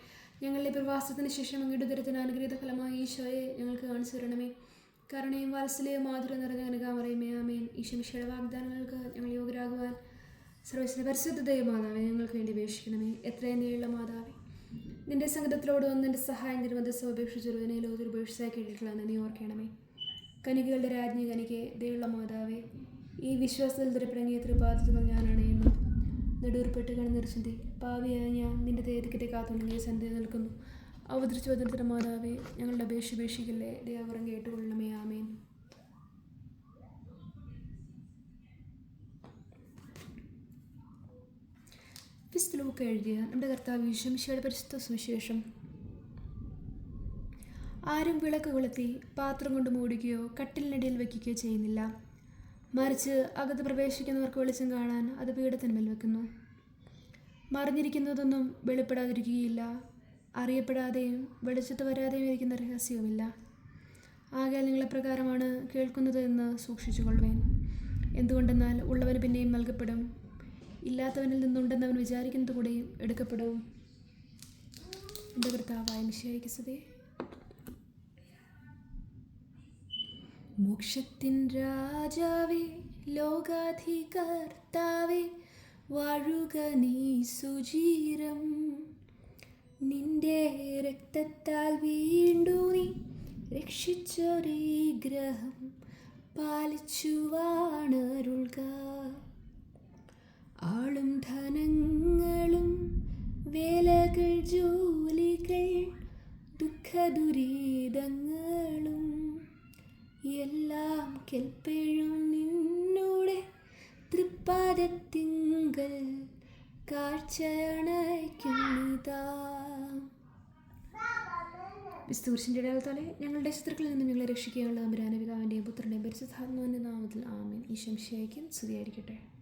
ഞങ്ങളുടെ പ്രവാസത്തിന് ശേഷം അങ്ങയുടെ ദുരത്തിന് അനുഗ്രഹീത ഫലമായി ഈശോയെ ഞങ്ങൾക്ക് കാണിച്ചു തരണമേ. കരുണയും വാത്സല്യവും മാധുര്യം നിറഞ്ഞ അനുകാമറിയമേ ആമേൻ. ഈശോമിഷയുടെ വാഗ്ദാനങ്ങൾക്ക് ഞങ്ങൾ യോഗ്യരാകുവാൻ സർവീസിന്റെ പരിശുദ്ധതയെ ഞങ്ങൾക്ക് വേണ്ടി അപേക്ഷിക്കണമേ. എത്രയും നീളുള്ള മാതാവേ നിന്റെ സംഗതത്തിലോട് നിന്റെ സഹായം തിരുമതസ് ഉപേക്ഷിച്ചൊരുവനെ ലോകത്തിൽ ഉപേക്ഷിച്ചായി കേട്ടിട്ടുള്ള നീ ഓർക്കണമേ. കനികകളുടെ രാജ്ഞി കനികെ ദയുള്ള മാതാവേ ഈ വിശ്വാസത്തിൽ തിരുപ്പിണങ്ങിയ തൃപാദത്തിൽ ഞാനാണ് എന്ന് നെടൂർപ്പെട്ട് കണ്ണുനിർച്ചിന്തി പാവിയായ ഞാൻ നിന്റെ തേരിക്കത്തെ കാത്തുണ്ടെങ്കിൽ സന്ധ്യ നിൽക്കുന്നു. അവതരിച്ചു വന്നിട്ട് മാതാവേ ഞങ്ങളുടെ അപേക്ഷ ഉപേക്ഷിക്കില്ലേ? ദയാവറം കേട്ടുകൊള്ളണമേ ആമേൻ. വിസ്തുലൂക്ക് എഴുതിയ നമ്മുടെ കർത്താവ് വിശ്വമിശയുടെ പരിശുദ്ധ സുവിശേഷം. ആരും വിളക്ക് കൊളുത്തി പാത്രം കൊണ്ട് മൂടുകയോ കട്ടിലിനിടയിൽ വയ്ക്കുകയോ ചെയ്യുന്നില്ല. മറിച്ച് അകത്ത് പ്രവേശിക്കുന്നവർക്ക് വെളിച്ചം കാണാൻ അത് പീഠത്തിന്മേൽ വെക്കുന്നു. മറിഞ്ഞിരിക്കുന്നതൊന്നും വെളിപ്പെടാതിരിക്കുകയില്ല. അറിയപ്പെടാതെയും വെളിച്ചത്ത് വരാതെയും ഇരിക്കുന്ന രഹസ്യവുമില്ല. ആകയാൽ നിങ്ങളെപ്രകാരമാണ് കേൾക്കുന്നത് എന്ന് സൂക്ഷിച്ചുകൊള്ളുവേൻ. എന്തുകൊണ്ടെന്നാൽ ഉള്ളവന് പിന്നെയും നൽകപ്പെടും. ഇല്ലാത്തവനിൽ നിന്നുണ്ടെന്ന് അവൻ വിചാരിക്കുന്നത് കൂടെയും എടുക്കപ്പെടും. എന്റെ കർത്താവായ നിശ്ചയിക്കസതേ മോക്ഷത്തിൻ രാജാവേ ലോകാധികർത്താവേ വാഴുക നീ സുചീരം. നിന്റെ രക്തത്താൽ വീണ്ടു നീ രക്ഷിച്ചൊരീ ഗ്രഹം പാലിച്ചു വാണരുൾക ആളും ധനങ്ങളും വേലകൾ ജോലികൾ ദുഃഖദുരിതങ്ങളും എല്ലാം കെൽപ്പെഴും നിന്നോടെ തൃപ്പാദത്തിങ്കൽ കാഴ്ചയണയ്ക്കുന്നിതാ. ഞങ്ങളുടെ ശത്രുക്കളിൽ നിന്നും ഞങ്ങളെ രക്ഷിക്കാനുള്ള തമ്പുരാന പിതാവിന്റെയും പുത്രന്റെയും പരിശുദ്ധാത്മാവിന്റെ നാമത്തിൽ ആമേൻ. ഈ ശംശയ്ക്കും സ്തുതിയായിരിക്കട്ടെ.